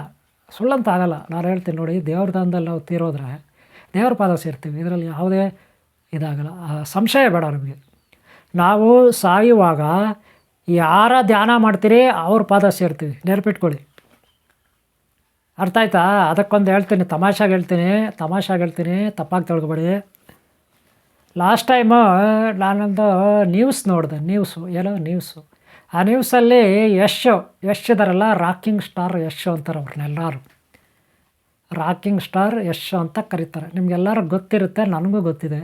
ಸುಳ್ಳಂತ ಆಗಲ್ಲ ನಾನು ಹೇಳ್ತೀನಿ ನೋಡಿ, ದೇವ್ರ ದಾನದಲ್ಲಿ ನಾವು ತೀರೋದ್ರೆ ದೇವ್ರ ಪಾದ ಸೇರ್ತೀವಿ. ಇದರಲ್ಲಿ ಯಾವುದೇ ಇದಾಗಲ್ಲ. ಸಂಶಯ ಬೇಡ ನಮಗೆ. ನಾವು ಸಾಯುವಾಗ ಯಾರ ಧ್ಯಾನ ಮಾಡ್ತೀರಿ, ಅವ್ರ ಪಾದ ಸೇರ್ತೀವಿ. ನೆನಪಿಟ್ಕೊಳ್ಳಿ. ಅರ್ಥ ಆಯ್ತಾ? ಅದಕ್ಕೊಂದು ಹೇಳ್ತೀನಿ. ತಮಾಷಾಗಿ ಹೇಳ್ತೀನಿ. ತಮಾಷಾಗಿ ಹೇಳ್ತೀನಿ. ತಪ್ಪಾಗಿ ತೊಳ್ಕೊಬೇಡಿ. ಲಾಸ್ಟ್ ಟೈಮು ನಾನೊಂದು ನ್ಯೂಸ್ ನೋಡಿದೆ. ನ್ಯೂಸು ಏನೋ ನ್ಯೂಸು ಆ ನ್ಯೂಸಲ್ಲಿ ಯಶ್ ಯಶ್ ಇದಾರಲ್ಲ ರಾಕಿಂಗ್ ಸ್ಟಾರ್ ಯಶ್ ಅಂತಾರೆ ಅವ್ರನ್ನೆಲ್ಲರೂ. ರಾಕಿಂಗ್ ಸ್ಟಾರ್ ಯಶ್ ಅಂತ ಕರೀತಾರೆ. ನಿಮಗೆಲ್ಲರೂ ಗೊತ್ತಿರುತ್ತೆ, ನನಗೂ ಗೊತ್ತಿದೆ.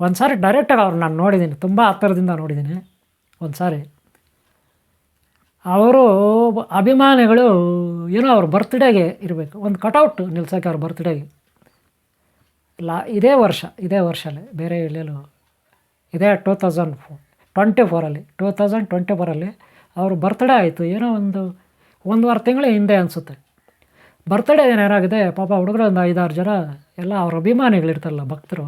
ಒಂದು ಸಾರಿ ಡೈರೆಕ್ಟಾಗಿ ಅವ್ರು ನಾನು ನೋಡಿದ್ದೀನಿ, ತುಂಬ ಹತ್ತಿರದಿಂದ ನೋಡಿದ್ದೀನಿ. ಒಂದು ಸಾರಿ ಅವರು ಅಭಿಮಾನಿಗಳು ಏನೋ ಅವ್ರ ಬರ್ತ್ಡೇಗೆ ಇರಬೇಕು. ಒಂದು ಕಟೌಟ್ ನಿಲ್ಸೋಕೆ ಅವ್ರ ಬರ್ತ್ಡೇಗೆ. ಲಾ ಇದೇ ವರ್ಷ, ಇದೇ ವರ್ಷಲ್ಲೇ, ಬೇರೆ ಇಲ್ಲೇನು ಇದೇ ಟೂ ತೌಸಂಡ್ ಫೋ ಟ್ವೆಂಟಿ ಫೋರಲ್ಲಿ ಟೂ ತೌಸಂಡ್ ಟ್ವೆಂಟಿ ಫೋರಲ್ಲಿ ಅವ್ರ ಬರ್ತ್ಡೇ ಆಯಿತು. ಏನೋ ಒಂದು ಒಂದುವರೆ ತಿಂಗಳ ಹಿಂದೆ ಅನಿಸುತ್ತೆ. ಬರ್ತ್ಡೇ ಏನಾಗಿದೆ? ಪಾಪ ಹುಡುಗರು ಒಂದು ಐದಾರು ಜನ ಎಲ್ಲ ಅವ್ರ ಅಭಿಮಾನಿಗಳಿರ್ತಾರಲ್ಲ ಭಕ್ತರು,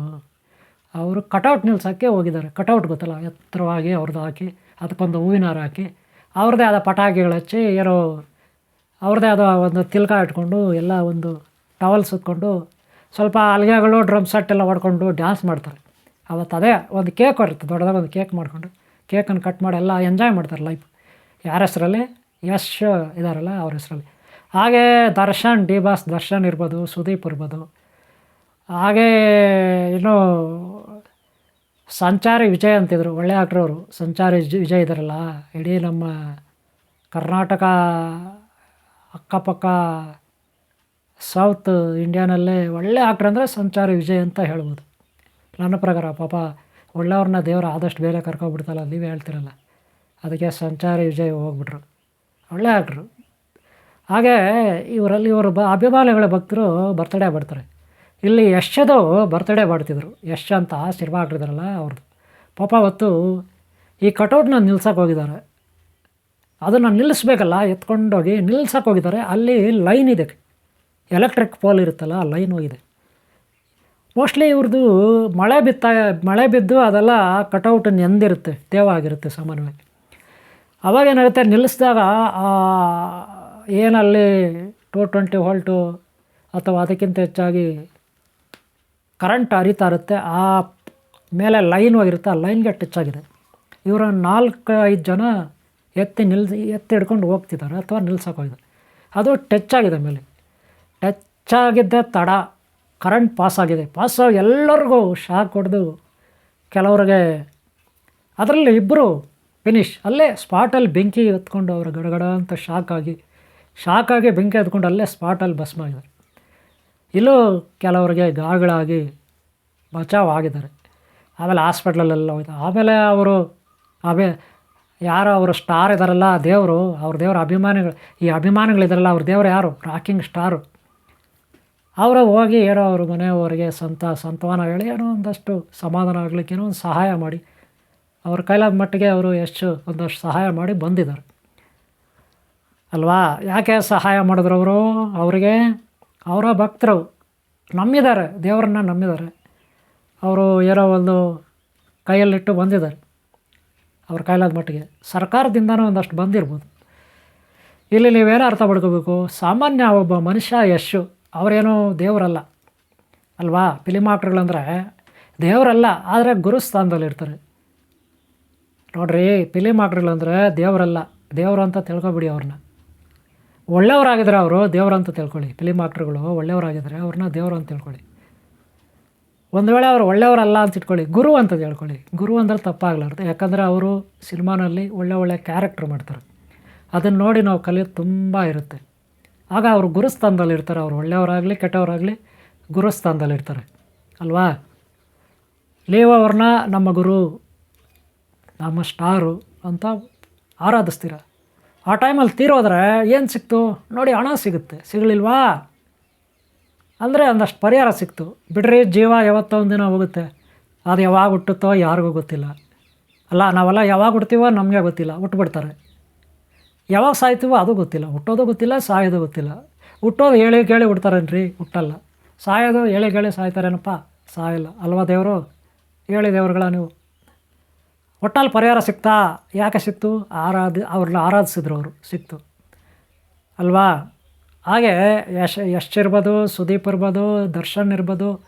ಅವರು ಕಟೌಟ್ ನಿಲ್ಸೋಕ್ಕೆ ಹೋಗಿದ್ದಾರೆ. ಕಟೌಟ್ ಗೊತ್ತಲ್ಲ, ಎತ್ತರವಾಗಿ ಅವ್ರದ್ದು ಹಾಕಿ ಅದಕ್ಕೊಂದು ಹೂವಿನ ಹಾರ ಹಾಕಿ, ಅವ್ರದ್ದೇ ಆದ ಪಟಾಕಿಗಳು ಹಚ್ಚಿ, ಏನೋ ಅವ್ರದ್ದೇ ಆದ ಒಂದು ತಿಲ್ಕ ಇಟ್ಕೊಂಡು ಎಲ್ಲ ಒಂದು ಟವಲ್ ಸುತ್ಕೊಂಡು ಸ್ವಲ್ಪ ಅಲ್ಗೆಗಳು ಡ್ರಮ್ ಸೆಟ್ ಎಲ್ಲ ಹೊಡ್ಕೊಂಡು ಡ್ಯಾನ್ಸ್ ಮಾಡ್ತಾರೆ. ಅವತ್ತು ಅದೇ ಒಂದು ಕೇಕ್ ಹೊರತು, ದೊಡ್ಡದಾಗ ಒಂದು ಕೇಕ್ ಮಾಡಿಕೊಂಡು ಕೇಕನ್ನು ಕಟ್ ಮಾಡಿ ಎಲ್ಲ ಎಂಜಾಯ್ ಮಾಡ್ತಾರೆ ಲೈಫ್ ಯಾರ ಹೆಸರಲ್ಲಿ? ಯಶ್ ಇದಾರಲ್ಲ ಅವ್ರ ಹೆಸರಲ್ಲಿ. ಹಾಗೇ ದರ್ಶನ್, ಡಿ ಬಾಸ್ ದರ್ಶನ್ ಇರ್ಬೋದು, ಸುದೀಪ್ ಇರ್ಬೋದು. ಹಾಗೇ ಇನ್ನೂ ಸಂಚಾರಿ ವಿಜಯ್ ಅಂತಿದ್ರು, ಒಳ್ಳೆ ಅವರು. ಸಂಚಾರಿ ವಿಜಯ್ ಇದಾರಲ್ಲ, ಇಡೀ ನಮ್ಮ ಕರ್ನಾಟಕ ಅಕ್ಕಪಕ್ಕ ಸೌತ್ ಇಂಡಿಯಾನಲ್ಲೇ ಒಳ್ಳೆ ಆಕ್ಟ್ರ್ ಅಂದರೆ ಸಂಚಾರಿ ವಿಜಯ್ ಅಂತ ಹೇಳ್ಬೋದು. ನನ್ನ ಪ್ರಕಾರ ಪಾಪ ಒಳ್ಳೆಯವ್ರನ್ನ ದೇವರು ಆದಷ್ಟು ಬೇರೆ ಕರ್ಕೊಬಿಡ್ತಲ್ಲ ನೀವೇ ಹೇಳ್ತಿರಲ್ಲ. ಅದಕ್ಕೆ ಸಂಚಾರಿ ವಿಜಯ್ ಹೋಗ್ಬಿಟ್ರು. ಒಳ್ಳೆ ಆಕ್ಟ್ರು ಹಾಗೆ ಇವರಲ್ಲಿ ಇವರು ಬ ಅಭಿಮಾನಿಗಳ ಭಕ್ತರು ಬರ್ತಡೇ ಮಾಡ್ತಾರೆ ಇಲ್ಲಿ ಯಶದು ಬರ್ತಡೇ ಮಾಡ್ತಿದ್ರು. ಯಶ್ ಅಂತ ಸಿನಿಮಾ ಹಾಕಿದಾರಲ್ಲ ಅವ್ರದ್ದು. ಪಾಪ ಅವತ್ತು ಈ ಕಟೌಟ್ನ ನಿಲ್ಸಕ್ಕೆ ಹೋಗಿದ್ದಾರೆ. ಅದನ್ನು ನಿಲ್ಲಿಸ್ಬೇಕಲ್ಲ, ಎತ್ಕೊಂಡೋಗಿ ನಿಲ್ಸಕ್ಕೆ ಹೋಗಿದ್ದಾರೆ. ಅಲ್ಲಿ ಲೈನ್ ಇದೆ. ಎಲೆಕ್ಟ್ರಿಕ್ ಪೋಲ್ ಇರುತ್ತಲ್ಲ, ಆ ಲೈನ್ ಹೋಗಿದೆ ಮೋಸ್ಟ್ಲಿ ಇವ್ರದ್ದು ಮಳೆ ಬಿತ್ತ, ಮಳೆ ಬಿದ್ದು ಅದೆಲ್ಲ ಕಟೌಟ್ ನೆಂದಿರುತ್ತೆ ತೇವ ಆಗಿರುತ್ತೆ ಸಾಮಾನ್ಯವಾಗಿ. ಅವಾಗ ಏನಾಗುತ್ತೆ, ನಿಲ್ಲಿಸಿದಾಗ ಏನಲ್ಲಿ ಟೂ ಟ್ವೆಂಟಿ ವೋಲ್ಟು ಅಥವಾ ಅದಕ್ಕಿಂತ ಹೆಚ್ಚಾಗಿ ಕರೆಂಟ್ ಹರಿತಾ ಇರುತ್ತೆ, ಆ ಮೇಲೆ ಲೈನ್ ಹೋಗಿರುತ್ತೆ, ಆ ಲೈನ್ಗೆ ಟಚ್ ಆಗಿದೆ. ಇವರ ನಾಲ್ಕು, ಐದು ಜನ ಎತ್ತಿ ನಿಲ್ಸಿ, ಎತ್ತಿ ಹಿಡ್ಕೊಂಡು ಹೋಗ್ತಿದ್ದಾರೆ ಅಥವಾ ನಿಲ್ಸೋಕೆ ಹೋಗಿದ್ದಾರೆ ಅದು ಟಚ್ ಆಗಿದೆ ಮೇಲೆ. ಟಚ್ ಆಗಿದ್ದೆ ತಡ ಕರೆಂಟ್ ಪಾಸ್ ಆಗಿದೆ ಪಾಸ್ ಆಗಿ ಎಲ್ಲರಿಗೂ ಶಾಕ್ ಹೊಡೆದು ಕೆಲವ್ರಿಗೆ. ಅದರಲ್ಲಿ ಇಬ್ಬರು ಫಿನಿಶ್ ಅಲ್ಲೇ ಸ್ಪಾಟಲ್ಲಿ ಬೆಂಕಿ ಎತ್ಕೊಂಡು ಅವರು ಗಡಗಡ ಅಂತ ಶಾಕ್ ಆಗಿ ಶಾಕ್ ಆಗಿ ಬೆಂಕಿ ಎತ್ಕೊಂಡು ಅಲ್ಲೇ ಸ್ಪಾಟಲ್ಲಿ ಬಸ್ ಆಗಿದ್ದಾರೆ ಇಲ್ಲೂ ಕೆಲವರಿಗೆ ಗಾಗಳಾಗಿ ಬಚಾವ್ ಆಗಿದ್ದಾರೆ ಆಮೇಲೆ ಹಾಸ್ಪಿಟ್ಲಲ್ಲೆಲ್ಲ ಹೋಯ್ತು. ಆಮೇಲೆ ಅವರು ಆಮೇ ಯಾರು ಅವರು ಸ್ಟಾರ್ ಇದ್ದಾರಲ್ಲ ದೇವರು, ಅವ್ರ ದೇವರ ಅಭಿಮಾನಿಗಳು, ಈ ಅಭಿಮಾನಿಗಳಿದಾರಲ್ಲ ಅವ್ರ ದೇವರು ಯಾರು? ರಾಕಿಂಗ್ ಸ್ಟಾರು ಅವರು ಹೋಗಿ ಏನೋ ಅವ್ರ ಮನೆಯವರಿಗೆ ಸಂತ ಸಂತವಾನ ಹೇಳಿ ಏನೋ ಒಂದಷ್ಟು ಸಮಾಧಾನ ಆಗಲಿಕ್ಕೆ ಏನೋ ಒಂದು ಸಹಾಯ ಮಾಡಿ ಅವ್ರ ಕೈಲಾದ ಮಟ್ಟಿಗೆ ಅವರು ಎಷ್ಟು ಒಂದಷ್ಟು ಸಹಾಯ ಮಾಡಿ ಬಂದಿದ್ದಾರೆ. ಅಲ್ವಾ? ಯಾಕೆ ಸಹಾಯ ಮಾಡಿದ್ರು ಅವರು? ಅವರಿಗೆ ಅವರ ಭಕ್ತರು ನಂಬಿದ್ದಾರೆ ದೇವರನ್ನ ನಂಬಿದ್ದಾರೆ ಅವರು ಏನೋ ಒಂದು ಕೈಯಲ್ಲಿಟ್ಟು ಬಂದಿದ್ದಾರೆ. ಅವ್ರ ಕೈಲಾದ ಮಟ್ಟಿಗೆ ಸರ್ಕಾರದಿಂದನೂ ಒಂದಷ್ಟು ಬಂದಿರ್ಬೋದು. ಇಲ್ಲಿ ನೀವೇನೋ ಅರ್ಥ ಪಡ್ಕೋಬೇಕು ಸಾಮಾನ್ಯ ಒಬ್ಬ ಮನುಷ್ಯ ಯಶು. ಅವರೇನೋ ದೇವರಲ್ಲ. ಅಲ್ವಾ? ಫಿಲಿಮ್ ಆಕ್ಟ್ರ್ಗಳಂದ್ರೆ ದೇವರಲ್ಲ, ಆದರೆ ಗುರುಸ್ಥಾನದಲ್ಲಿ ಇರ್ತಾರೆ. ನೋಡ್ರಿ ಫಿಲಿಮ್ ಆಕ್ಟ್ರ್ಗಳಂದ್ರೆ ದೇವರಲ್ಲ. ದೇವರು ಅಂತ ತಿಳ್ಕೊಬಿಡಿ ಅವ್ರನ್ನ ಒಳ್ಳೆಯವರಾಗಿದ್ರೆ ಅವರು ದೇವ್ರು ಅಂತ ತಿಳ್ಕೊಳ್ಳಿ. ಫಿಲಿಮ್ ಆಕ್ಟ್ರ್ಗಳು ಒಳ್ಳೆಯವರಾಗಿದ್ದರೆ ಅವ್ರನ್ನ ದೇವರು ಅಂತ ತಿಳ್ಕೊಳ್ಳಿ. ಒಂದು ವೇಳೆ ಅವರು ಒಳ್ಳೆಯವರಲ್ಲ ಅಂತ ಇಟ್ಕೊಳ್ಳಿ, ಗುರು ಅಂತ ತಿಳ್ಕೊಳ್ಳಿ. ಗುರು ಅಂದ್ರೆ ತಪ್ಪಾಗಲಾರ್ದು. ಯಾಕಂದರೆ ಅವರು ಸಿನಿಮಾನಲ್ಲಿ ಒಳ್ಳೆ ಒಳ್ಳೆ ಕ್ಯಾರೆಕ್ಟ್ರ್ ಮಾಡ್ತಾರೆ. ಅದನ್ನು ನೋಡಿ ನಾವು ಕಲಿಯೋದು ತುಂಬ ಇರುತ್ತೆ. ಆಗ ಅವರು ಗುರುಸ್ಥಾನದಲ್ಲಿ ಇರ್ತಾರೆ, ಅವ್ರು ಒಳ್ಳೆಯವರಾಗಲಿ, ಕೆಟ್ಟವರಾಗಲಿ ಗುರುಸ್ಥಾನದಲ್ಲಿ ಇರ್ತಾರೆ ಅಲ್ವಾ? ನೀವು ಅವ್ರನ್ನ ನಮ್ಮ ಗುರು, ನಮ್ಮ ಸ್ಟಾರು ಅಂತ ಆರಾಧಿಸ್ತೀರ. ಆ ಟೈಮಲ್ಲಿ ತೀರೋದ್ರೆ ಏನು ಸಿಕ್ತು? ನೋಡಿ ಹಣ ಸಿಗುತ್ತೆ. ಸಿಗಲಿಲ್ವಾ? ಅಂದರೆ ಒಂದಷ್ಟು ಪರಿಹಾರ ಸಿಕ್ತು. ಬಿಡ್ರಿ, ಜೀವ ಯಾವತ್ತೋ ಒಂದು ದಿನ ಹೋಗುತ್ತೆ. ಅದು ಯಾವಾಗ ಹುಟ್ಟುತ್ತೋ ಯಾರಿಗೂ ಗೊತ್ತಿಲ್ಲ. ಅಲ್ಲ, ನಾವೆಲ್ಲ ಯಾವಾಗ ಹುಡ್ತೀವೋ ನಮಗೆ ಗೊತ್ತಿಲ್ಲ. ಹುಟ್ಬಿಡ್ತಾರೆ. ಯಾವಾಗ ಸಾಯ್ತೀವೋ ಅದು ಗೊತ್ತಿಲ್ಲ. ಹುಟ್ಟೋದು ಗೊತ್ತಿಲ್ಲ, ಸಾಯೋದು ಗೊತ್ತಿಲ್ಲ. ಹುಟ್ಟೋದು ಹೇಳಿ ಕೇಳಿ ಹುಡ್ತಾರೇನ್ರಿ ಹುಟ್ಟಲ್ಲ. ಸಾಯೋದು ಹೇಳಿ ಕೇಳಿ ಸಾಯ್ತಾರೇನಪ್ಪ? ಸಾಯಿಲ್ಲ. ಅಲ್ವಾ ದೇವರು? ಹೇಳಿ ದೇವ್ರುಗಳ ನೀವು. ಒಟ್ಟಲ್ಲಿ ಪರಿಹಾರ ಸಿಕ್ತಾ? ಯಾಕೆ ಸಿಕ್ತು? ಆರಾಧ ಅವ್ರನ್ನ ಆರಾಧಿಸಿದ್ರು ಅವರು, ಸಿಕ್ತು. ಅಲ್ವಾ? ಹಾಗೆ ಯಶ್ ಯಶ್ ಇರ್ಬೋದು, ಸುದೀಪ್ ಇರ್ಬೋದು, ದರ್ಶನ್ ಇರ್ಬೋದು.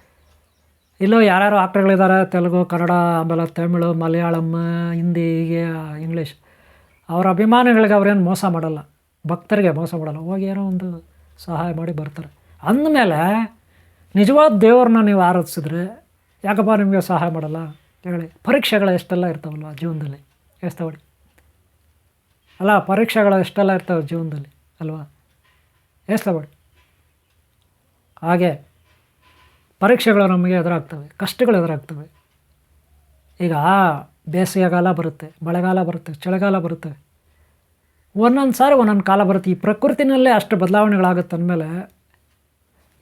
ಇಲ್ಲೋ ಯಾರ್ಯಾರು ಆಕ್ಟರ್ಗಳಿದ್ದಾರೆ ತೆಲುಗು, ಕನ್ನಡ ಆಮೇಲೆ ತಮಿಳು, ಮಲಯಾಳಂ, ಹಿಂದಿ, ಹೀಗೆ ಇಂಗ್ಲೀಷ್. ಅವ್ರ ಅಭಿಮಾನಿಗಳಿಗೆ ಅವ್ರೇನು ಮೋಸ ಮಾಡಲ್ಲ. ಭಕ್ತರಿಗೆ ಮೋಸ ಮಾಡಲ್ಲ. ಹೋಗಿ ಏನೋ ಒಂದು ಸಹಾಯ ಮಾಡಿ ಬರ್ತಾರೆ. ಅಂದಮೇಲೆ ನಿಜವಾದ ದೇವರನ್ನ ನೀವು ಆರಾಧಿಸಿದ್ರೆ ಯಾಕಪ್ಪ ನಿಮಗೆ ಸಹಾಯ ಮಾಡಲ್ಲ? ಹೇಳಿ. ಪರೀಕ್ಷೆಗಳು ಎಷ್ಟೆಲ್ಲ ಇರ್ತಾವಲ್ಲ ಜೀವನದಲ್ಲಿ? ಎಷ್ಟವಡಿ ಅಲ್ಲ, ಪರೀಕ್ಷೆಗಳು ಎಷ್ಟೆಲ್ಲ ಇರ್ತವೆ ಜೀವನದಲ್ಲಿ? ಅಲ್ವಾ? ಎಷ್ಟವಡಿ ಹಾಗೆ ಪರೀಕ್ಷೆಗಳು ನಮಗೆ ಎದುರಾಗ್ತವೆ. ಕಷ್ಟಗಳು ಎದುರಾಗ್ತವೆ. ಈಗ ಬೇಸಿಗೆಗಾಲ ಬರುತ್ತೆ, ಮಳೆಗಾಲ ಬರುತ್ತೆ, ಚಳಿಗಾಲ ಬರುತ್ತೆ. ಒಂದೊಂದು ಸಾರಿ ಒಂದೊಂದು ಕಾಲ ಬರುತ್ತೆ. ಈ ಪ್ರಕೃತಿನಲ್ಲೇ ಅಷ್ಟು ಬದಲಾವಣೆಗಳಾಗುತ್ತೆ ಅಂದಮೇಲೆ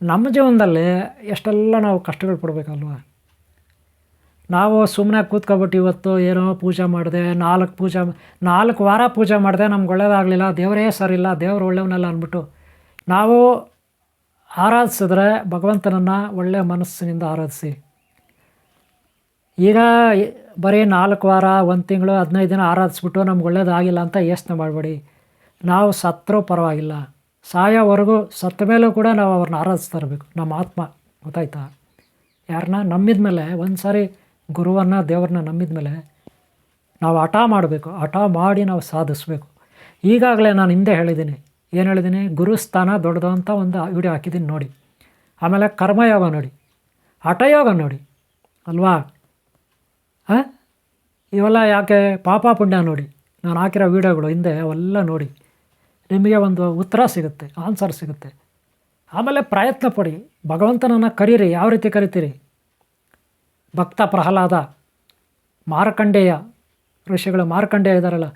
ನಮ್ಮ ಜೀವನದಲ್ಲಿ ಎಷ್ಟೆಲ್ಲ ನಾವು ಕಷ್ಟಗಳು ಪಡಬೇಕಲ್ವ? ನಾವು ಸುಮ್ಮನೆ ಕೂತ್ಕೊಬಿಟ್ಟು ಇವತ್ತು ಏನೋ ಪೂಜೆ ಮಾಡಿದೆ, ನಾಲ್ಕು ಪೂಜೆ ನಾಲ್ಕು ವಾರ ಪೂಜೆ ಮಾಡಿದೆ, ನಮ್ಗೆ ಒಳ್ಳೇದಾಗಲಿಲ್ಲ, ದೇವರೇ ಸರಿಲ್ಲ ದೇವ್ರು ಒಳ್ಳೆಯವನ್ನೆಲ್ಲ ಅಂದ್ಬಿಟ್ಟು ನಾವು ಆರಾಧಿಸಿದ್ರೆ ಭಗವಂತನನ್ನು ಒಳ್ಳೆಯ ಮನಸ್ಸಿನಿಂದ ಆರಾಧಿಸಿ. ಈಗ ಬರೀ ನಾಲ್ಕು ವಾರ, ಒಂದು ತಿಂಗಳು, ಹದಿನೈದು ದಿನ ಆರಾಧಿಸ್ಬಿಟ್ಟು ನಮ್ಗೆ ಒಳ್ಳೇದಾಗಿಲ್ಲ ಅಂತ ಯೋಚನೆ ಮಾಡಬೇಡಿ. ನಾವು ಸತ್ತರೂ ಪರವಾಗಿಲ್ಲ. ಸಾಯೋವರೆಗೂ ಸತ್ತ ಮೇಲೂ ಕೂಡ ನಾವು ಅವ್ರನ್ನ ಆರಾಧಿಸ್ತಾ ಇರಬೇಕು ನಮ್ಮ ಆತ್ಮ. ಗೊತ್ತಾಯ್ತಾ? ಯಾರನ್ನ ನಂಬಿದ ಮೇಲೆ ಒಂದು ಸಾರಿ ಗುರುವನ್ನ, ದೇವ್ರನ್ನ ನಂಬಿದ ಮೇಲೆ ನಾವು ಹಠ ಮಾಡಬೇಕು. ಹಠ ಮಾಡಿ ನಾವು ಸಾಧಿಸ್ಬೇಕು. ಈಗಾಗಲೇ ನಾನು ಹಿಂದೆ ಹೇಳಿದ್ದೀನಿ. ಏನು ಹೇಳಿದ್ದೀನಿ? ಗುರುಸ್ಥಾನ ದೊಡ್ಡದು ಅಂತ ಒಂದು ವಿಡಿಯೋ ಹಾಕಿದ್ದೀನಿ ನೋಡಿ. ಆಮೇಲೆ ಕರ್ಮಯೋಗ ನೋಡಿ. ಹಠಯೋಗ ನೋಡಿ. ಅಲ್ವಾ? ಇವೆಲ್ಲ ಯಾಕೆ ಪಾಪ ಪುಣ್ಯ ನೋಡಿ. ನಾನು ಹಾಕಿರೋ ವೀಡಿಯೋಗಳು ಹಿಂದೆ ಅವೆಲ್ಲ ನೋಡಿ. ನಿಮಗೆ ಒಂದು ಉತ್ತರ ಸಿಗುತ್ತೆ, ಆನ್ಸರ್ ಸಿಗುತ್ತೆ. ಆಮೇಲೆ ಪ್ರಯತ್ನ ಪಡಿ. ಭಗವಂತನನ್ನು ಕರೀರಿ. ಯಾವ ರೀತಿ ಕರಿತೀರಿ? ಭಕ್ತ ಪ್ರಹ್ಲಾದ, ಮಾರ್ಕಂಡೇಯ. ಋಷಿಗಳು ಮಾರ್ಕಂಡೇಯ ಇದ್ದಾರಲ್ಲ,